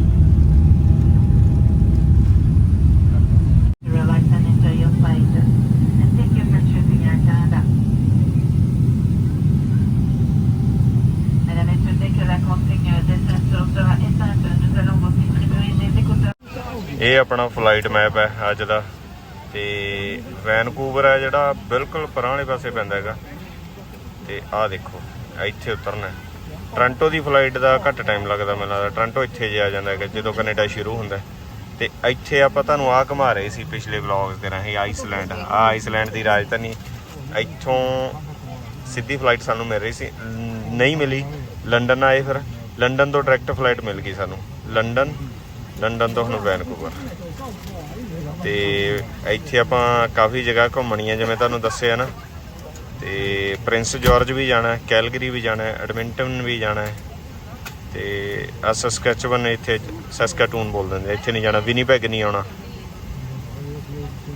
ਇਹ ਆਪਣਾ ਫਲਾਈਟ ਮੈਪ ਹੈ ਅੱਜ ਦਾ ਤੇ ਵੈਨਕੂਵਰ ਹੈ ਜਿਹੜਾ ਬਿਲਕੁਲ ਪਰਾਂ ਵਾਲੇ ਪਾਸੇ ਪੈਂਦਾ ਹੈਗਾ। ਤੇ ਆਹ ਦੇਖੋ, ਇੱਥੇ ਉਤਰਨਾ ਹੈ। ਦੀ ਫਲਾਈਟ ਦਾ ਘੱਟ ਟਾਈਮ ਲੱਗਦਾ ਮੈਨੂੰ ਲੱਗਦਾ। ਟੋਰਾਂਟੋ ਇੱਥੇ ਜੇ ਆ ਜਾਂਦਾ ਹੈਗਾ, ਜਦੋਂ ਕੈਨੇਡਾ ਸ਼ੁਰੂ ਹੁੰਦਾ ਹੈ। ਤੇ ਇੱਥੇ ਆਪਾਂ ਤੁਹਾਨੂੰ ਆਹ ਘੁਮਾ ਰਹੇ ਸੀ ਪਿਛਲੇ ਵਲੌਗ ਦੇ ਰਾਹੀਂ, ਆਈਸਲੈਂਡ। ਆ ਆਈਸਲੈਂਡ ਦੀ ਰਾਜਧਾਨੀ। ਇੱਥੋਂ ਸਿੱਧੀ ਫਲਾਈਟ ਸਾਨੂੰ ਮਿਲ ਰਹੀ ਸੀ। ਨਹੀਂ ਮਿਲੀ। ਲੰਡਨ ਆਏ ਫਿਰ। ਲੰਡਨ ਤੋਂ ਡਾਇਰੈਕਟ ਫਲਾਈਟ ਮਿਲ ਗਈ ਸਾਨੂੰ। ਲੰਡਨ ਲੰਡਨ ਤੋਂ ਹੁਣ ਵੈਨਕੂਵਰ। ਤੇ ਇੱਥੇ ਆਪਾਂ ਕਾਫੀ ਜਗ੍ਹਾ ਘੁੰਮਣੀ ਹੈ ਜਿਵੇਂ ਤੁਹਾਨੂੰ ਦੱਸਿਆ ਨਾ। ਤੇ ਪ੍ਰਿੰਸ ਜਾਰਜ ਵੀ ਜਾਣਾ ਹੈ ਕੈਲਗਰੀ ਵੀ ਜਾਣਾ ਹੈ ਐਡਮਿੰਟਨ ਵੀ ਜਾਣਾ। ਹੈ ਤੇ ਆ ਸਸਕੈਚਵਨ ਇੱਥੇ ਸਸਕਾਟੂਨ ਬੋਲ ਦਿੰਦੇ ਇੱਥੇ ਨਹੀਂ ਜਾਣਾ, ਵਿਨੀਪੈਗ ਨਹੀਂ ਆਉਣਾ।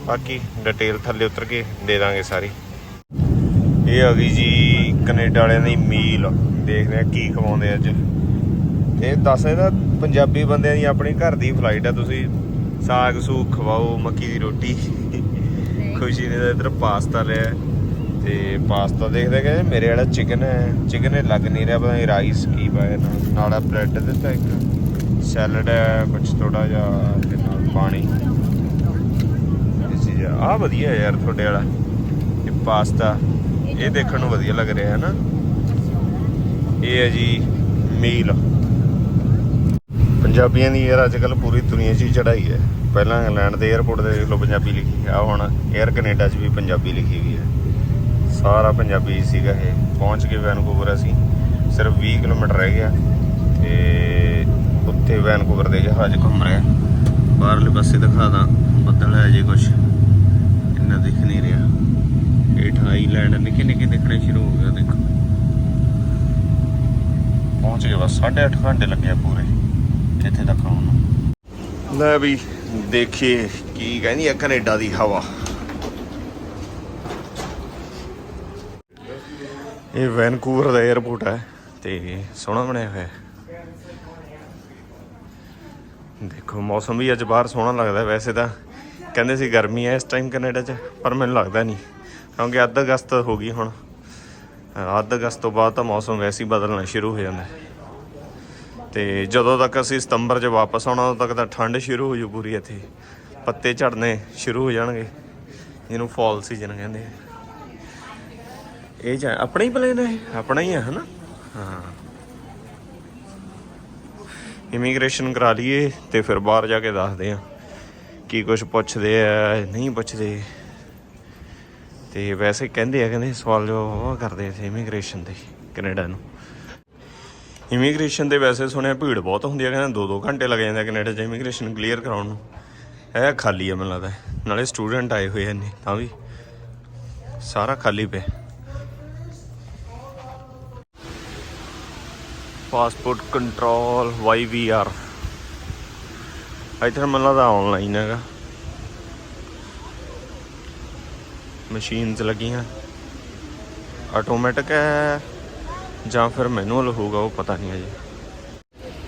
ਬਾਕੀ ਡਿਟੇਲ ਥੱਲੇ ਉਤਰ ਕੇ ਦੇ ਦਾਂਗੇ ਸਾਰੀ। ਇਹ ਆ ਗਈ ਜੀ ਕੈਨੇਡਾ ਵਾਲਿਆਂ ਦੀ ਮੀਲ। ਦੇਖਦੇ ਆ ਕੀ ਖਵਾਉਂਦੇ ਅੱਜ। ਇਹ ਦੱਸ ਇਹਦਾ ਪੰਜਾਬੀ ਬੰਦਿਆਂ ਦੀ ਆਪਣੀ ਘਰ ਦੀ ਫਲਾਈਟ ਆ ਤੁਸੀਂ ਸਾਗ ਸੂਗ ਖਵਾਓ ਮੱਕੀ ਦੀ ਰੋਟੀ। ਖੁਸ਼ੀ ਨੇ ਇੱਧਰ ਪਾਸਤਾ ਲਿਆ। ਤੇ ਪਾਸਤਾ ਦੇਖਦੇ ਕਿ ਮੇਰੇ ਵਾਲਾ ਚਿਕਨ ਹੈ ਚਿਕਨ ਇਹ ਲੱਗ ਨਹੀਂ ਰਿਹਾ ਪਤਾ ਨਹੀਂ ਰਾਈਸ ਕੀ ਪਾਇਆ ਨਾਲ ਨਾਲ ਬ੍ਰੈਡ ਦਿੱਤਾ ਇੱਕ। ਸੈਲਡ ਹੈ ਕੁਝ ਥੋੜਾ ਜਿਹਾ ਤੇ ਨਾਲ ਪਾਣੀ। ਇਸ ਜੀ ਆ ਵਧੀਆ ਯਾਰ ਤੁਹਾਡੇ ਵਾਲਾ ਇਹ ਪਾਸਤਾ। ਇਹ ਦੇਖਣ ਨੂੰ ਵਧੀਆ ਲੱਗ ਰਿਹਾ ਹੈ ਨਾ। ਇਹ ਹੈ ਜੀ ਮੀਲ ਪੰਜਾਬੀਆਂ ਦੀ ਯਾਰ ਅੱਜ ਕੱਲ ਪੂਰੀ ਦੁਨੀਆ 'ਚ ਹੀ ਚੜਾਈ ਹੈ। ਪਹਿਲਾਂ ਇੰਗਲੈਂਡ ਦੇ 에ਅਰਪੋਰਟ ਤੇ ਦੇਖ ਲਓ ਪੰਜਾਬੀ ਲਿਖੀ ਆ ਹੁਣ 에ਅਰ ਕੈਨੇਡਾ 'ਚ ਵੀ ਪੰਜਾਬੀ ਲਿਖੀ ਹੋਈ ਹੈ। ਸਾਰਾ ਪੰਜਾਬੀ ਸੀਗਾ ਇਹ। ਪਹੁੰਚ ਕੇ ਵੈਨਕੂਵਰ ਅਸੀਂ। ਸਿਰਫ 20 ਕਿਲੋਮੀਟਰ ਰਹਿ ਗਿਆ ਤੇ ਉੱਥੇ ਵੈਨਕੂਵਰ ਦੇ ਜਹਾਜ਼ ਘੁੰਮ ਰਿਹਾ ਬਾਹਰਲੇ ਪਾਸੇ ਦਿਖਾ ਦਾਂ, ਬੱਦਲ ਹੈ ਜੇ ਕੁਝ ਇੰਨਾ ਦਿਖ ਨਹੀਂ ਰਿਹਾ। ਹੇਠ ਆਈਲੈਂਡ ਨਿੱਕੇ ਨਿੱਕੇ ਦਿਖਣੇ ਸ਼ੁਰੂ ਹੋ ਗਿਆ ਦੇਖੋ। ਪਹੁੰਚ ਗਏ ਬਸ 8.5 ਘੰਟੇ ਲੱਗੇ ਪੂਰੇ। ਇੱਥੇ ਤੱਕ ਆਉਣਾ ਲੈ ਵੀ ਦੇਖੀਏ ਕੀ ਕਹਿੰਦੀ ਹੈ ਕੈਨੇਡਾ ਦੀ ਹਵਾ। ਇਹ ਵੈਨਕੂਵਰ ਦਾ 에ਅਰਪੋਰਟ ਹੈ ਤੇ ਸੋਹਣਾ ਬਣਿਆ ਹੋਇਆ। ਦੇਖੋ, ਮੌਸਮ ਵੀ ਅੱਜ ਬਾਹਰ ਸੋਹਣਾ ਲੱਗਦਾ ਵੈਸੇ ਤਾਂ। ਕਹਿੰਦੇ ਸੀ ਗਰਮੀ ਹੈ ਇਸ ਟਾਈਮ ਕੈਨੇਡਾ 'ਚ, ਪਰ ਮੈਨੂੰ ਲੱਗਦਾ ਨਹੀਂ। ਕਿਉਂਕਿ ਅੱਧ ਅਗਸਤ ਹੋ ਗਈ ਹੁਣ। ਅੱਧ ਅਗਸਤ ਤੋਂ ਬਾਅਦ ਤਾਂ ਮੌਸਮ ਵੈਸੇ ਹੀ ਬਦਲਣਾ ਸ਼ੁਰੂ ਹੋ ਜਾਂਦਾ ਹੈ। ਤੇ ਜਦੋਂ ਤੱਕ ਅਸੀਂ ਸਤੰਬਰ 'ਚ ਵਾਪਸ ਆਉਣਾ, ਉਦੋਂ ਤੱਕ ਤਾਂ ਠੰਡ ਸ਼ੁਰੂ ਹੋ ਜੂ ਪੂਰੀ ਇੱਥੇ। ਪੱਤੇ ਝੜਨੇ ਸ਼ੁਰੂ ਹੋ ਜਾਣਗੇ। ਜਿਹਨੂੰ ਫਾਲ ਸੀਜ਼ਨ ਕਹਿੰਦੇ ਆ। ਇਹ ਜਾਂ ਆਪਣਾ ਹੀ ਪਲੇਨ ਹੈ ਆਪਣਾ ਹੀ ਹੈ ਹਨਾ? ਹਾਂ। ਇਮੀਗ੍ਰੇਸ਼ਨ ਕਰਾ ਲਈਏ ਤੇ ਫਿਰ ਬਾਹਰ ਜਾ ਕੇ ਦੱਸਦੇ ਆ ਕੀ ਕੁਝ ਪੁੱਛਦੇ ਆ, ਨਹੀਂ ਪੁੱਛਦੇ। ਤੇ ਵੈਸੇ ਕਹਿੰਦੇ ਆ, ਕਹਿੰਦੇ ਸਵਾਲ ਜੋ ਉਹ ਕਰਦੇ ਸੀ ਇਮੀਗ੍ਰੇਸ਼ਨ ਦੇ, ਕੈਨੇਡਾ ਨੂੰ। ਇਮੀਗ੍ਰੇਸ਼ਨ ਦੇ ਵੈਸੇ ਸੁਣਿਆ ਭੀੜ ਬਹੁਤ ਹੁੰਦੀ ਹੈ ਕਹਿੰਦੇ 2-2 ਘੰਟੇ ਲੱਗ ਜਾਂਦੇ ਕੈਨੇਡਾ 'ਚ ਇਮੀਗ੍ਰੇਸ਼ਨ ਕਲੀਅਰ ਕਰਾਉਣ ਨੂੰ। ਇਹ ਖਾਲੀ ਹੈ ਮੈਨੂੰ ਲੱਗਦਾ ਨਾਲੇ ਸਟੂਡੈਂਟ ਆਏ ਹੋਏ ਨੇ ਤਾਂ ਵੀ ਸਾਰਾ ਖਾਲੀ ਪਿਆ। ਪਾਸਪੋਰਟ ਕੰਟਰੋਲ YVR ਇੱਥੇ ਮੈਨੂੰ ਲੱਗਦਾ ਆਨਲਾਈਨ ਹੈਗਾ। ਮਸ਼ੀਨਸ ਲੱਗੀਆਂ। ਆਟੋਮੈਟਿਕ ਹੈ। ਜਾਂ ਫਿਰ ਮੈਨੂਅਲ ਹੋਊਗਾ ਉਹ ਪਤਾ ਨਹੀਂ ਅਜੇ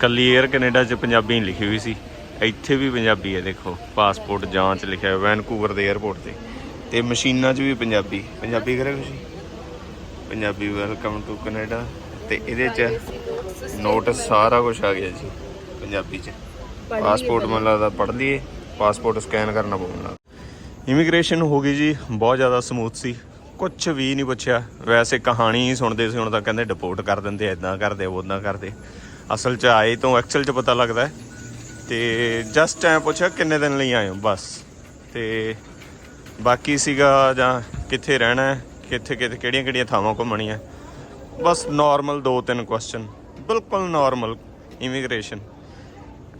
ਕੱਲੀ 에ਅਰ ਕੈਨੇਡਾ 'ਚ ਪੰਜਾਬੀ ਲਿਖੀ ਹੋਈ ਸੀ। ਇੱਥੇ ਵੀ ਪੰਜਾਬੀ ਹੈ ਦੇਖੋ। ਪਾਸਪੋਰਟ ਜਾਂਚ ਲਿਖਿਆ ਹੋਇਆ ਵੈਨਕੂਵਰ ਦੇ 에ਅਰਪੋਰਟ ਤੇ। ਤੇ ਮਸ਼ੀਨਾਂ 'ਚ ਵੀ ਪੰਜਾਬੀ। ਪੰਜਾਬੀ ਕਰੇ ਤੁਸੀਂ ਪੰਜਾਬੀ ਵੈਲਕਮ ਟੂ ਕੈਨੇਡਾ ਤੇ ਇਹਦੇ 'ਚ ਨੋਟਿਸ ਸਾਰਾ ਕੁਝ ਆ ਗਿਆ ਜੀ ਪੰਜਾਬੀ 'ਚ। ਪਾਸਪੋਰਟ ਮੈਨੂੰ ਲੱਗਦਾ ਪੜ੍ਹ ਲਈਏ। ਪਾਸਪੋਰਟ ਸਕੈਨ ਕਰਨਾ ਪਊਗਾ। ਇਮੀਗ੍ਰੇਸ਼ਨ ਹੋ ਗਈ ਜੀ ਬਹੁਤ ਜ਼ਿਆਦਾ ਸਮੂਥ ਸੀ। ਕੁਝ ਵੀ ਨਹੀਂ ਪੁੱਛਿਆ। ਵੈਸੇ ਕਹਾਣੀ ਹੀ ਸੁਣਦੇ ਸੀ, ਹੁਣ ਤਾਂ ਕਹਿੰਦੇ ਡਿਪੋਰਟ ਕਰ ਦਿੰਦੇ ਐਦਾਂ ਕਰਦੇ ਉਦਾਂ ਕਰਦੇ। ਅਸਲ 'ਚ ਆਏ ਤੋਂ ਐਕਚੁਅਲ 'ਚ ਪਤਾ ਲੱਗਦਾ ਹੈ। ਤੇ ਜਸਟ ਐ ਪੁੱਛਿਆ, ਕਿੰਨੇ ਦਿਨ ਲਈ ਆਏ ਹੋ? ਬਸ। ਤੇ ਬਾਕੀ ਸੀਗਾ ਜਾਂ ਕਿੱਥੇ ਰਹਿਣਾ ਕਿੱਥੇ ਕਿੱਥੇ, ਕਿਹੜੀਆਂ ਕਿਹੜੀਆਂ ਥਾਵਾਂ ਘੁੰਮਣੀਆਂ ਬਸ ਨਾਰਮਲ ਦੋ ਤਿੰਨ ਕੁਐਸਚਨ ਬਿਲਕੁਲ ਨਾਰਮਲ ਇਮੀਗ੍ਰੇਸ਼ਨ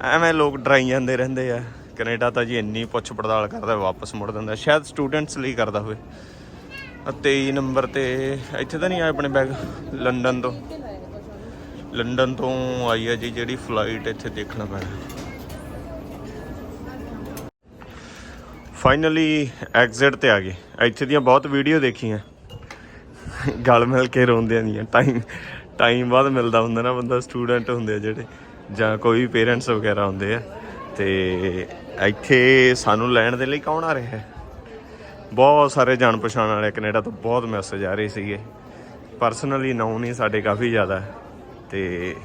ਐਵੇਂ ਲੋਕ ਡਰਾਈ ਜਾਂਦੇ ਰਹਿੰਦੇ ਆ। ਕੈਨੇਡਾ ਤਾਂ ਜੀ ਇੰਨੀ ਪੁੱਛ ਪੜਤਾਲ ਕਰਦਾ, ਵਾਪਸ ਮੁੜ ਦਿੰਦਾ। ਸ਼ਾਇਦ ਸਟੂਡੈਂਟਸ ਲਈ ਕਰਦਾ ਹੋਵੇ। 23 ਨੰਬਰ ਤੇ ਇੱਥੇ ਤਾਂ ਨਹੀਂ ਆਏ ਆਪਣੇ ਬੈਗ? ਲੰਡਨ ਤੋਂ। ਲੰਡਨ ਤੋਂ ਆਈ ਹੈ ਜੀ ਜਿਹੜੀ ਫਲਾਈਟ ਇੱਥੇ ਦੇਖਣਾ ਪੈਣਾ। ਫਾਈਨਲੀ ਐਗਜ਼ਿਟ ਤੇ ਆ ਗਏ। ਇੱਥੇ ਦੀਆਂ ਬਹੁਤ ਵੀਡੀਓ ਦੇਖੀਆਂ। ਗਲ ਮਿਲ ਕੇ ਰੋਂਦਿਆਂ ਦੀਆਂ। ਟਾਈਮ ਟਾਈਮ ਬਾਅਦ ਮਿਲਦਾ ਹੁੰਦਾ ਨਾ ਬੰਦਾ ਸਟੂਡੈਂਟ ਹੁੰਦੇ ਆ ਜਿਹੜੇ, ਜਾਂ ਕੋਈ ਵੀ ਪੇਰੈਂਟਸ ਵਗੈਰਾ ਹੁੰਦੇ ਆ। ਤੇ ਇੱਥੇ ਸਾਨੂੰ ਲੈਣ ਦੇ ਲਈ ਕੌਣ ਆ ਰਿਹਾ ਹੈ? ਬਹੁਤ ਸਾਰੇ ਜਾਣ ਪਛਾਣ ਵਾਲੇ ਕੈਨੇਡਾ ਤੋਂ ਬਹੁਤ ਮੈਸੇਜ ਆ ਰਹੇ ਸੀਗੇ। ਪਰਸਨਲੀ ਨਾਉ ਨਹੀਂ, ਸਾਡੇ ਕਾਫੀ ਜ਼ਿਆਦਾ ਹੈ। ਤੇ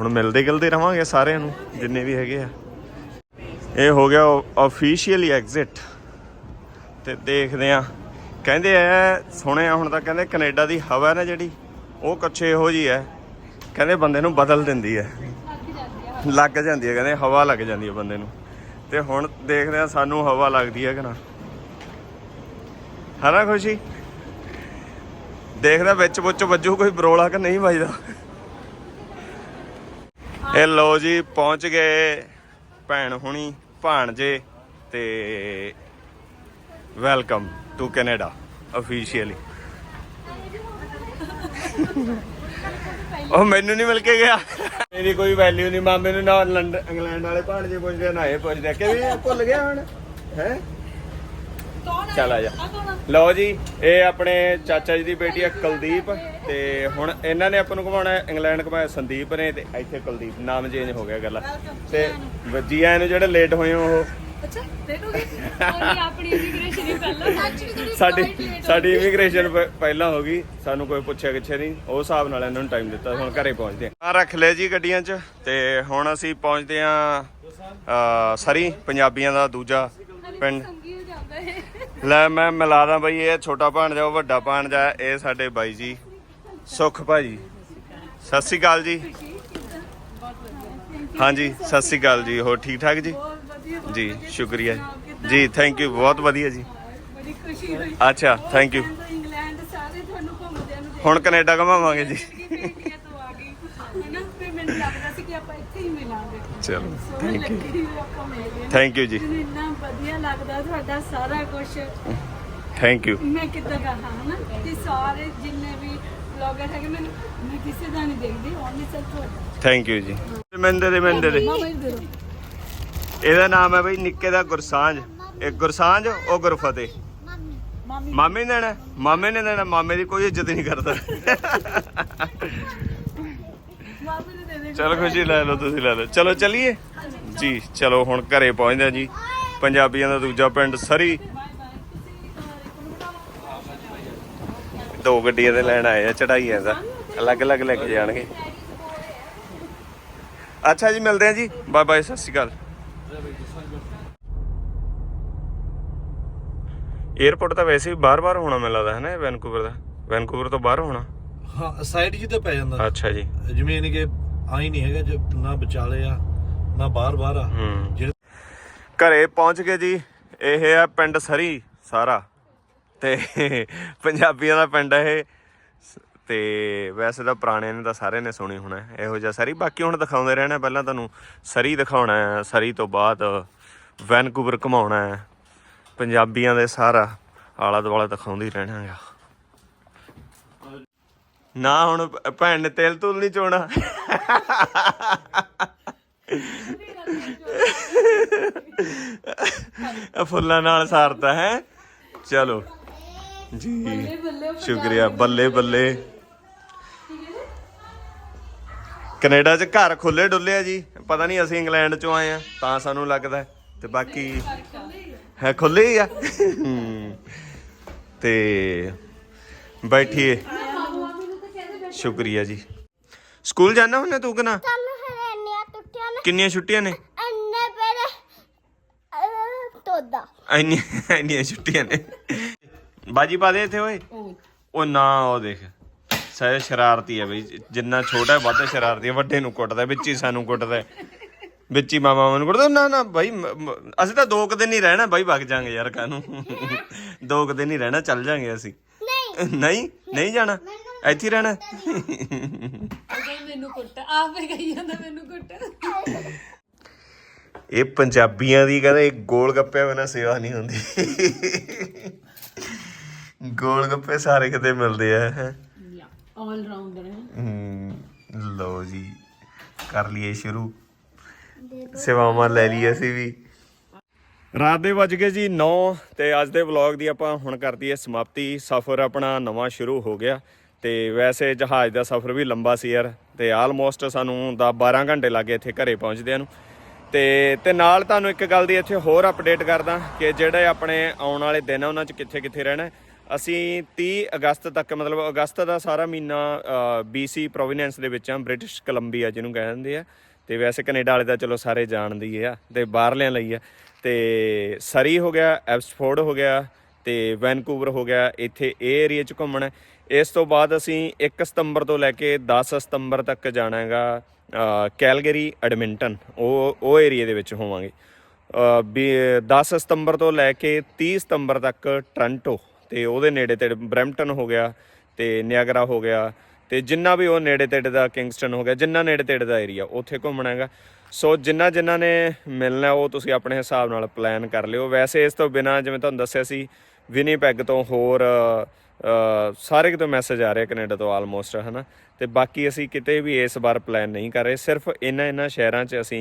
ਹੁਣ ਮਿਲਦੇ ਗਿਲਦੇ ਰਵਾਂਗੇ ਸਾਰਿਆਂ ਨੂੰ, ਜਿੰਨੇ ਵੀ ਹੈਗੇ ਆ। ਇਹ ਹੋ ਗਿਆ ਆਫੀਸ਼ੀਅਲੀ ਐਗਜ਼ਿਟ ਤੇ ਦੇਖਦੇ ਆ ਕਹਿੰਦੇ ਆ, ਸੁਣਿਆ ਹੁਣ ਤਾਂ ਕਹਿੰਦੇ ਕੈਨੇਡਾ ਦੀ ਹਵਾ ਨਾ ਜਿਹੜੀ, ਉਹ ਕੁਛ ਇਹੋ ਜੀ ਹੈ। ਕਹਿੰਦੇ ਬੰਦੇ ਨੂੰ ਬਦਲ ਦਿੰਦੀ ਹੈ। ਲੱਗ ਜਾਂਦੀ ਹੈ, ਕਹਿੰਦੇ ਹਵਾ ਲੱਗ ਜਾਂਦੀ ਹੈ ਬੰਦੇ ਨੂੰ। ਤੇ ਹੁਣ ਦੇਖਦੇ ਆ ਸਾਨੂੰ ਹਵਾ ਲੱਗਦੀ ਹੈ ਕਿ ਨਾ। ਹਨਾ ਖੁਸ਼ੀ? ਦੇਖਦਾ ਵਿੱਚ ਵਿੱਚ ਵੱਜੂ ਕੋਈ ਬਰੋਲਾ ਕਿ ਨਹੀਂ ਵੱਜਦਾ? ਇਹ ਲੋ ਜੀ, ਪਹੁੰਚ ਗਏ ਭੈਣ ਹੁਣੀ, ਭਾਣਜੇ ਤੇ ਵੈਲਕਮ ਟੂ ਕੈਨੇਡਾ ਅਫੀਸ਼ੀਅਲੀ ਉਹ ਮੈਨੂੰ ਨਹੀਂ ਮਿਲ ਕੇ ਗਿਆ। ਮੇਰੀ ਕੋਈ ਵੈਲਿਊ ਨਹੀਂ, ਮਾਮੇ ਨੂੰ ਨਾ ਇੰਗਲੈਂਡ ਵਾਲੇ ਭਾਣਜੇ ਪੁੱਛਦੇ ਨਾ ਇਹ ਪੁੱਛਦੇ ਕਿਵੇਂ ਭੁੱਲ ਗਿਆ ਹੁਣ? ਹੈ? ਚੱਲ ਆ ਜਾ। ਲਓ ਜੀ ਇਹ ਆਪਣੇ ਚਾਚਾ ਜੀ ਦੀ ਬੇਟੀ ਹੈ ਕੁਲਦੀਪ ਤੇ ਹੁਣ ਇਹਨਾਂ ਨੇ ਆਪਾਂ ਨੂੰ ਘੁਮਾਉਣਾ ਹੈ, ਇੰਗਲੈਂਡ ਘੁਮਾਇਆ ਸੰਦੀਪ ਨੇ ਤੇ ਇੱਥੇ ਕੁਲਦੀਪ ਨਾਮ ਚੇਂਜ ਹੋ ਗਿਆ ਗੱਲ। ਤੇ ਵੱਜੀਆਂ ਨੂੰ ਜਿਹੜੇ ਲੇਟ ਹੋਏ ਹੋ ਉਹ। ਅੱਛਾ ਦੇਖੋਗੇ ਆਪਣੀ ਇਮੀਗ੍ਰੇਸ਼ਨ ਹੀ ਪਹਿਲਾਂ। ਸਾਡੀ ਸਾਡੀ ਇਮੀਗ੍ਰੇਸ਼ਨ ਪਹਿਲਾਂ ਹੋ ਗਈ ਸਾਨੂੰ ਕੋਈ ਪੁੱਛਿਆ ਕਿੱਛੇ ਨਹੀਂ ਉਹ ਹਿਸਾਬ ਨਾਲ ਇਹਨਾਂ ਨੂੰ ਟਾਈਮ ਦਿੱਤਾ ਹੁਣ ਘਰੇ ਪਹੁੰਚਦੇ ਆ ਰੱਖ ਲਿਆ ਜੀ ਗੱਡੀਆਂ 'ਚ ਤੇ ਹੁਣ ਅਸੀਂ ਪਹੁੰਚਦੇ ਆ ਸਰੀ ਪੰਜਾਬੀਆਂ ਦਾ ਦੂਜਾ ਪਿੰਡ। ਲੈ ਮੈਂ ਮਿਲਾਦਾ ਬਈ ਇਹ ਛੋਟਾ ਭਾਣਜਾ ਉਹ ਵੱਡਾ ਭਾਣਜਾ ਇਹ ਸਾਡੇ ਬਾਈ ਜੀ। ਸੁਖ ਭਾਜੀ। ਸਤਿ ਸ਼੍ਰੀ ਅਕਾਲ ਜੀ। ਹਾਂਜੀ ਸਤਿ ਸ਼੍ਰੀ ਅਕਾਲ ਜੀ। ਹੋਰ ਠੀਕ ਠਾਕ ਜੀ? ਜੀ ਸ਼ੁਕਰੀਆ ਜੀ। ਥੈਂਕ ਯੂ ਬਹੁਤ ਵਧੀਆ ਜੀ। ਬੜੀ ਖੁਸ਼ੀ ਹੋਈ ਅੱਛਾ ਥੈਂਕ ਯੂ ਇੰਗਲੈਂਡ ਸਾਰੇ ਤੁਹਾਨੂੰ ਘੁੰਮਦਿਆਂ ਨੂੰ ਹੁਣ ਕੈਨੇਡਾ ਘਮਾਵਾਂਗੇ ਜੀ। ਦੇਖ ਕੇ ਇੰਡੀਆ ਤੋਂ ਆ ਗਈ ਹੈਨਾ ਫਿਰ ਮੈਨੂੰ ਲੱਗਦਾ ਸੀ ਕਿ ਆਪਾਂ ਇੱਥੇ ਹੀ ਮਿਲਾਂਗੇ ਚਲੋ ਮਿਲ ਗਏ ਥੈਂਕ ਯੂ ਜੀ। ਲੱਗਦਾ ਤੁਹਾਡਾ ਸਾਰਾ ਕੁਝ ਥੈਂਕ ਯੂ ਮੈਂ ਕਿੱਦਾਂ ਕਹਾਂ ਹਨਾ? ਕਿ ਸਾਰੇ ਜਿੰਨੇ ਵੀ ਬਲੌਗਰ ਹੈਗੇ ਮੈਨੂੰ ਮੈਂ ਕਿਸੇ ਦਾ ਨਹੀਂ ਦੇਖਦੀ ਓਨਲੀ ਸਿਰ ਤੁਹਾਡਾ। ਥੈਂਕ ਯੂ ਜੀ। ਮਾਮਾ ਦੇ ਦਿਓ। ਇਹਦਾ ਨਾਮ ਹੈ ਬਈ ਨਿੱਕੇ ਦਾ ਗੁਰਸਾਂਝ। ਇੱਕ ਗੁਰਸਾਂਝ ਉਹ ਗੁਰਫਤਿਹ ਮਾਮੀ। ਨੇ ਦੇਣਾ। ਮਾਮੇ ਨੇ ਦੇਣਾ ਮਾਮੇ ਦੀ ਕੋਈ ਇੱਜ਼ਤ ਨਹੀਂ ਕਰਦਾ। ਚਲੋ ਖੁਸ਼ੀ ਲੈ ਲਓ ਤੁਸੀਂ ਲੈ ਲਓ। ਚਲੋ ਚੱਲੀਏ। ਜੀ ਚਲੋ ਹੁਣ ਘਰੇ ਪਹੁੰਚਦੇ ਹਾਂ ਜੀ। ਪੰਜਾਬੀਆਂ ਦਾ ਦੂਜਾ ਪਿੰਡ ਸਰੀ। ਦੋ ਗੱਡੀਆਂ ਤੇ ਲੈਣ ਆਏ ਆ ਚੜਾਈਆਂ ਦਾ ਅਲੱਗ-ਅਲੱਗ ਲੈ ਕੇ ਜਾਣਗੇ। ਅੱਛਾ ਜੀ ਮਿਲਦੇ ਹਾਂ ਜੀ। ਬਾਏ ਬਾਏ ਸਤਿ ਸ਼੍ਰੀ ਅਕਾਲ। 에어ਪੋਰਟ ਤਾਂ ਵੈਸੇ ਵੀ ਬਾਹਰ-ਬਾਹਰ ਹੋਣਾ ਮੈਨੂੰ ਲੱਗਦਾ ਹੈ ਨਾ ਵੈਨਕੂਵਰ ਦਾ? ਵੈਨਕੂਵਰ ਤੋਂ ਬਾਹਰ ਹੋਣਾ? ਹਾਂ ਸਾਈਡ ਜੀ ਤੇ ਪੈ ਜਾਂਦਾ। ਅੱਛਾ ਜੀ। ਜਿਵੇਂ ਕਿ ਆਈ ਨਹੀਂ ਹੈਗਾ ਜੇ ਨਾ ਵਿਚਾਲੇ ਆ ਨਾ ਬਾਹਰ ਬਾਹਰ ਆ। ਜਿਹੜੇ ਘਰੇ ਪਹੁੰਚ ਗਏ ਜੀ। ਇਹ ਆ ਪਿੰਡ ਸਰੀ ਸਾਰਾ। ਤੇ ਪੰਜਾਬੀਆਂ ਦਾ ਪਿੰਡ ਇਹ। ਤੇ ਵੈਸੇ ਤਾਂ ਪੁਰਾਣੇ ਨੇ ਤਾਂ ਸਾਰੇ ਨੇ ਸੁਣੀ ਹੋਣਾ। ਇਹੋ ਜਿਹਾ ਸਰੀ। ਬਾਕੀ ਹੁਣ ਦਿਖਾਉਂਦੇ ਰਹਿਣਾ ਪਹਿਲਾਂ ਤੁਹਾਨੂੰ ਸਰੀ ਦਿਖਾਉਣਾ ਹੈ। ਸਰੀ ਤੋਂ ਬਾਅਦ ਵੈਨਕੂਵਰ ਘਮਾਉਣਾ ਹੈ। ਪੰਜਾਬੀਆਂ ਦੇ ਸਾਰਾ ਆਲਾ ਦੁਆਲਾ ਦਿਖਾਉਂਦੀ ਰਹਿਣਾ ਹੈਗਾ ਨਾ ਹੁਣ ਭੈਣ ਨੇ ਤੇਲ ਤੂਲ ਨਹੀਂ ਚੋਣਾ। ਇਹ ਫੁੱਲਾਂ ਨਾਲ ਸਾਰਤਾ ਹੈ। ਚਲੋ। ਜੀ ਸ਼ੁਕਰੀਆ। ਬੱਲੇ ਬੱਲੇ। ਕੈਨੇਡਾ 'ਚ ਘਰ ਖੁੱਲੇ ਡੁੱਲੇ ਆ ਜੀ। ਪਤਾ ਨਹੀਂ ਅਸੀਂ ਇੰਗਲੈਂਡ 'ਚੋਂ ਆਏ ਆ ਤਾਂ ਸਾਨੂੰ ਲੱਗਦਾ। ਤੇ ਬਾਕੀ ਹੈ ਖੁੱਲੇ ਹੀ ਆ। ਤੇ ਬੈਠੀਏ। ਸ਼ੁਕਰੀਆ ਜੀ। ਸਕੂਲ ਜਾਣਾ ਹੁੰਨੇ ਤੂੰ ਕਿ ਨੇ। ਕਿੰਨੀਆਂ ਛੁੱਟੀਆਂ ਨੇ? ਤੋਦਾ ਇੰਨੀਆਂ ਇੰਨੀਆਂ ਛੁੱਟੀਆਂ ਨੇ। ਬਾਜੀ ਪਾ ਦੇ ਇੱਥੇ ਓਏ। ਉਹ ਨਾ ਉਹ ਦੇਖ। ਸਾਰੇ ਸ਼ਰਾਰਤੀ ਹੈ ਬਈ। ਜਿੰਨਾ ਛੋਟਾ ਵੱਧ ਸ਼ਰਾਰਤੀ ਹੈ ਵੱਡੇ ਨੂੰ ਕੁੱਟਦਾ ਵਿੱਚ ਹੀ ਸਾਨੂੰ ਕੁੱਟਦਾ ਵਿੱਚ ਹੀ ਮਾਮਾ ਮੈਨੂੰ ਕੁੱਟਦਾ। ਨਾ ਨਾ ਬਾਈ ਅਸੀਂ ਤਾਂ ਦੋ ਕੁ ਦਿਨ ਹੀ ਰਹਿਣਾ। ਬਾਈ ਵਗ ਜਾਾਂਗੇ ਯਾਰ ਕਾਨੂੰ ਦੋ ਕੁ ਦਿਨ ਹੀ ਰਹਿਣਾ ਚੱਲ ਜਾਾਂਗੇ ਅਸੀਂ। ਨਹੀਂ। ਨਹੀਂ? ਨਹੀਂ ਜਾਣਾ? ਇੱਥੇ ਹੀ ਰਹਿਣਾ? ਮੈਨੂੰ ਕੁੱਟ। ਆਪੇ ਕਹੀ ਜਾਂਦਾ ਮੈਨੂੰ ਕੁੱਟ। ਇਹ ਪੰਜਾਬੀਆਂ ਦੀ ਕਹਿੰਦੇ ਗੋਲ ਗੱਪਿਆਂ ਬਿਨਾਂ ਸੇਵਾ ਨਹੀਂ ਹੁੰਦੀ। ਗੋਲ ਗੱਪੇ ਸਾਰੇ ਕਿਤੇ ਮਿਲਦੇ ਆ ਹੈਂ। ਆਲ ਰਾਉਂਡਰ ਹੈ ਲਓ ਜੀ ਕਰ ਲਈਏ ਸ਼ੁਰੂ। ਸੇਵਾਵਾਂ ਲੈ ਲਈ ਅਸੀਂ ਵੀ। ਰਾਤ ਦੇ ਵੱਜ ਗਏ ਜੀ 9 ਤੇ ਅੱਜ ਦੇ ਵਲੌਗ ਦੀ ਆਪਾਂ ਹੁਣ ਕਰ ਦਈਏ ਸਮਾਪਤੀ। ਸਫ਼ਰ ਆਪਣਾ ਨਵਾਂ ਸ਼ੁਰੂ ਹੋ ਗਿਆ ਤੇ ਵੈਸੇ ਜਹਾਜ਼ ਦਾ ਸਫ਼ਰ ਵੀ ਲੰਬਾ ਸੀ ਯਾਰ ਤੇ ਆਲਮੋਸਟ ਸਾਨੂੰ 10 12 ਘੰਟੇ ਲੱਗੇ ਇੱਥੇ ਘਰੇ ਪਹੁੰਚਦਿਆਂ ਨੂੰ। ਤੇ ਤੇ ਨਾਲ ਤੁਹਾਨੂੰ ਇੱਕ ਗੱਲ ਦੀ ਇੱਥੇ ਹੋਰ ਅਪਡੇਟ ਕਰਦਾ ਕਿ ਜਿਹੜੇ ਆਪਣੇ ਆਉਣ ਵਾਲੇ ਦਿਨ ਆ, ਉਹਨਾਂ 'ਚ ਕਿੱਥੇ ਕਿੱਥੇ ਰਹਿਣਾ ਅਸੀਂ 30 ਅਗਸਤ ਤੱਕ, ਮਤਲਬ ਅਗਸਤ ਦਾ ਸਾਰਾ ਮਹੀਨਾ BC ਪ੍ਰੋਵਿਨੈਂਸ ਦੇ ਵਿੱਚ ਆ ਬ੍ਰਿਟਿਸ਼ ਕੋਲੰਬੀਆ ਜਿਹਨੂੰ ਕਹਿੰਦੇ ਆ। ਤੇ ਵੈਸੇ ਕੈਨੇਡਾ ਵਾਲੇ ਤਾਂ ਚਲੋ ਸਾਰੇ ਜਾਣਦੇ ਹੀ ਆ ਤੇ ਬਾਹਰਲਿਆਂ ਲਈ ਆ। ਤੇ ਸਰੀ ਹੋ ਗਿਆ ਐਬਸਫੋਰਡ ਹੋ ਗਿਆ ਤੇ ਵੈਨਕੂਵਰ ਹੋ ਗਿਆ, ਇੱਥੇ ਇਹ ਏਰੀਆ 'ਚ ਘੁੰਮਣਾ ਇਸ ਤੋਂ ਬਾਅਦ ਅਸੀਂ 1 ਸਤੰਬਰ ਤੋਂ ਲੈ ਕੇ 10 ਸਤੰਬਰ ਤੱਕ ਜਾਣਾ ਹੈਗਾ। ਕੈਲਗਰੀ ਐਡਮਿੰਟਨ ਉਹ ਉਹ ਏਰੀਆ ਦੇ ਵਿੱਚ ਹੋਵਾਂਗੇ। ਅ, ਵੀ 10 ਸਤੰਬਰ ਤੋਂ ਲੈ ਕੇ 30 ਸਤੰਬਰ ਤੱਕ ਟ੍ਰਾਂਟੋ ਤੇ ਉਹਦੇ ਨੇੜੇ ਤੇੜੇ ਬਰੈਂਪਟਨ ਹੋ ਗਿਆ ਤੇ ਨਿਆਗਰਾ ਹੋ ਗਿਆ ਤੇ ਜਿੰਨਾ ਵੀ ਉਹ ਨੇੜੇ ਤੇੜੇ ਦਾ ਕਿੰਗਸਟਨ ਹੋ ਗਿਆ ਜਿੰਨਾ ਨੇੜੇ ਤੇੜੇ ਦਾ ਏਰੀਆ ਉੱਥੇ ਘੁੰਮਣਾ ਹੈਗਾ। ਸੋ ਜਿੰਨਾ ਜਿੰਨਾ ਨੇ ਮਿਲਣਾ ਉਹ ਤੁਸੀਂ ਆਪਣੇ ਹਿਸਾਬ ਨਾਲ ਪਲਾਨ ਕਰ ਲਿਓ। ਵੈਸੇ ਇਸ ਤੋਂ ਬਿਨਾ ਜਿਵੇਂ ਤੁਹਾਨੂੰ ਦੱਸਿਆ ਸੀ ਵਿਨੀਪੈਗ ਤੋਂ ਹੋਰ ਸਾਰੇ ਕਿਤੋਂ ਮੈਸੇਜ ਆ ਰਹੇ ਕੈਨੇਡਾ ਤੋਂ ਆਲਮੋਸਟ ਹਨਾ? ਤੇ ਬਾਕੀ ਅਸੀਂ ਕਿਤੇ ਵੀ ਇਸ ਵਾਰ ਪਲਾਨ ਨਹੀਂ ਕਰ ਰਹੇ, ਸਿਰਫ ਇਹਨਾਂ ਇਹਨਾਂ ਸ਼ਹਿਰਾਂ 'ਚ ਅਸੀਂ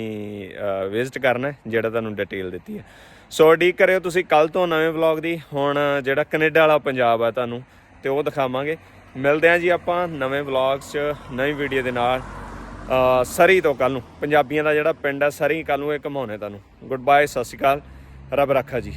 ਵਿਜ਼ਿਟ ਕਰਨਾ ਜਿਹੜਾ ਤੁਹਾਨੂੰ ਡਿਟੇਲ ਦਿੱਤੀ ਹੈ। ਸੋ ਉਡੀਕ ਕਰਿਓ ਤੁਸੀਂ ਕੱਲ ਤੋਂ ਨਵੇਂ ਵਲੌਗ ਦੀ। ਹੁਣ ਜਿਹੜਾ ਕੈਨੇਡਾ ਵਾਲਾ ਪੰਜਾਬ ਆ ਤੁਹਾਨੂੰ, ਤੇ ਉਹ ਦਿਖਾਵਾਂਗੇ। ਮਿਲਦੇ ਹਾਂ ਜੀ ਆਪਾਂ ਨਵੇਂ ਵਲੌਗਸ 'ਚ, ਨਵੀਂ ਵੀਡੀਓ ਦੇ ਨਾਲ ਸਰੀ ਤੋਂ ਕੱਲ ਨੂੰ। ਪੰਜਾਬੀਆਂ ਦਾ ਜਿਹੜਾ ਪਿੰਡ ਆ, ਸਰੀ ਕੱਲ ਨੂੰ ਇਹ ਘਮਾਉਣੇ ਤੁਹਾਨੂੰ। ਗੁੱਡ ਬਾਏ ਸਤਿ ਸ਼੍ਰੀ ਅਕਾਲ। ਰੱਬ ਰੱਖਾ ਜੀ।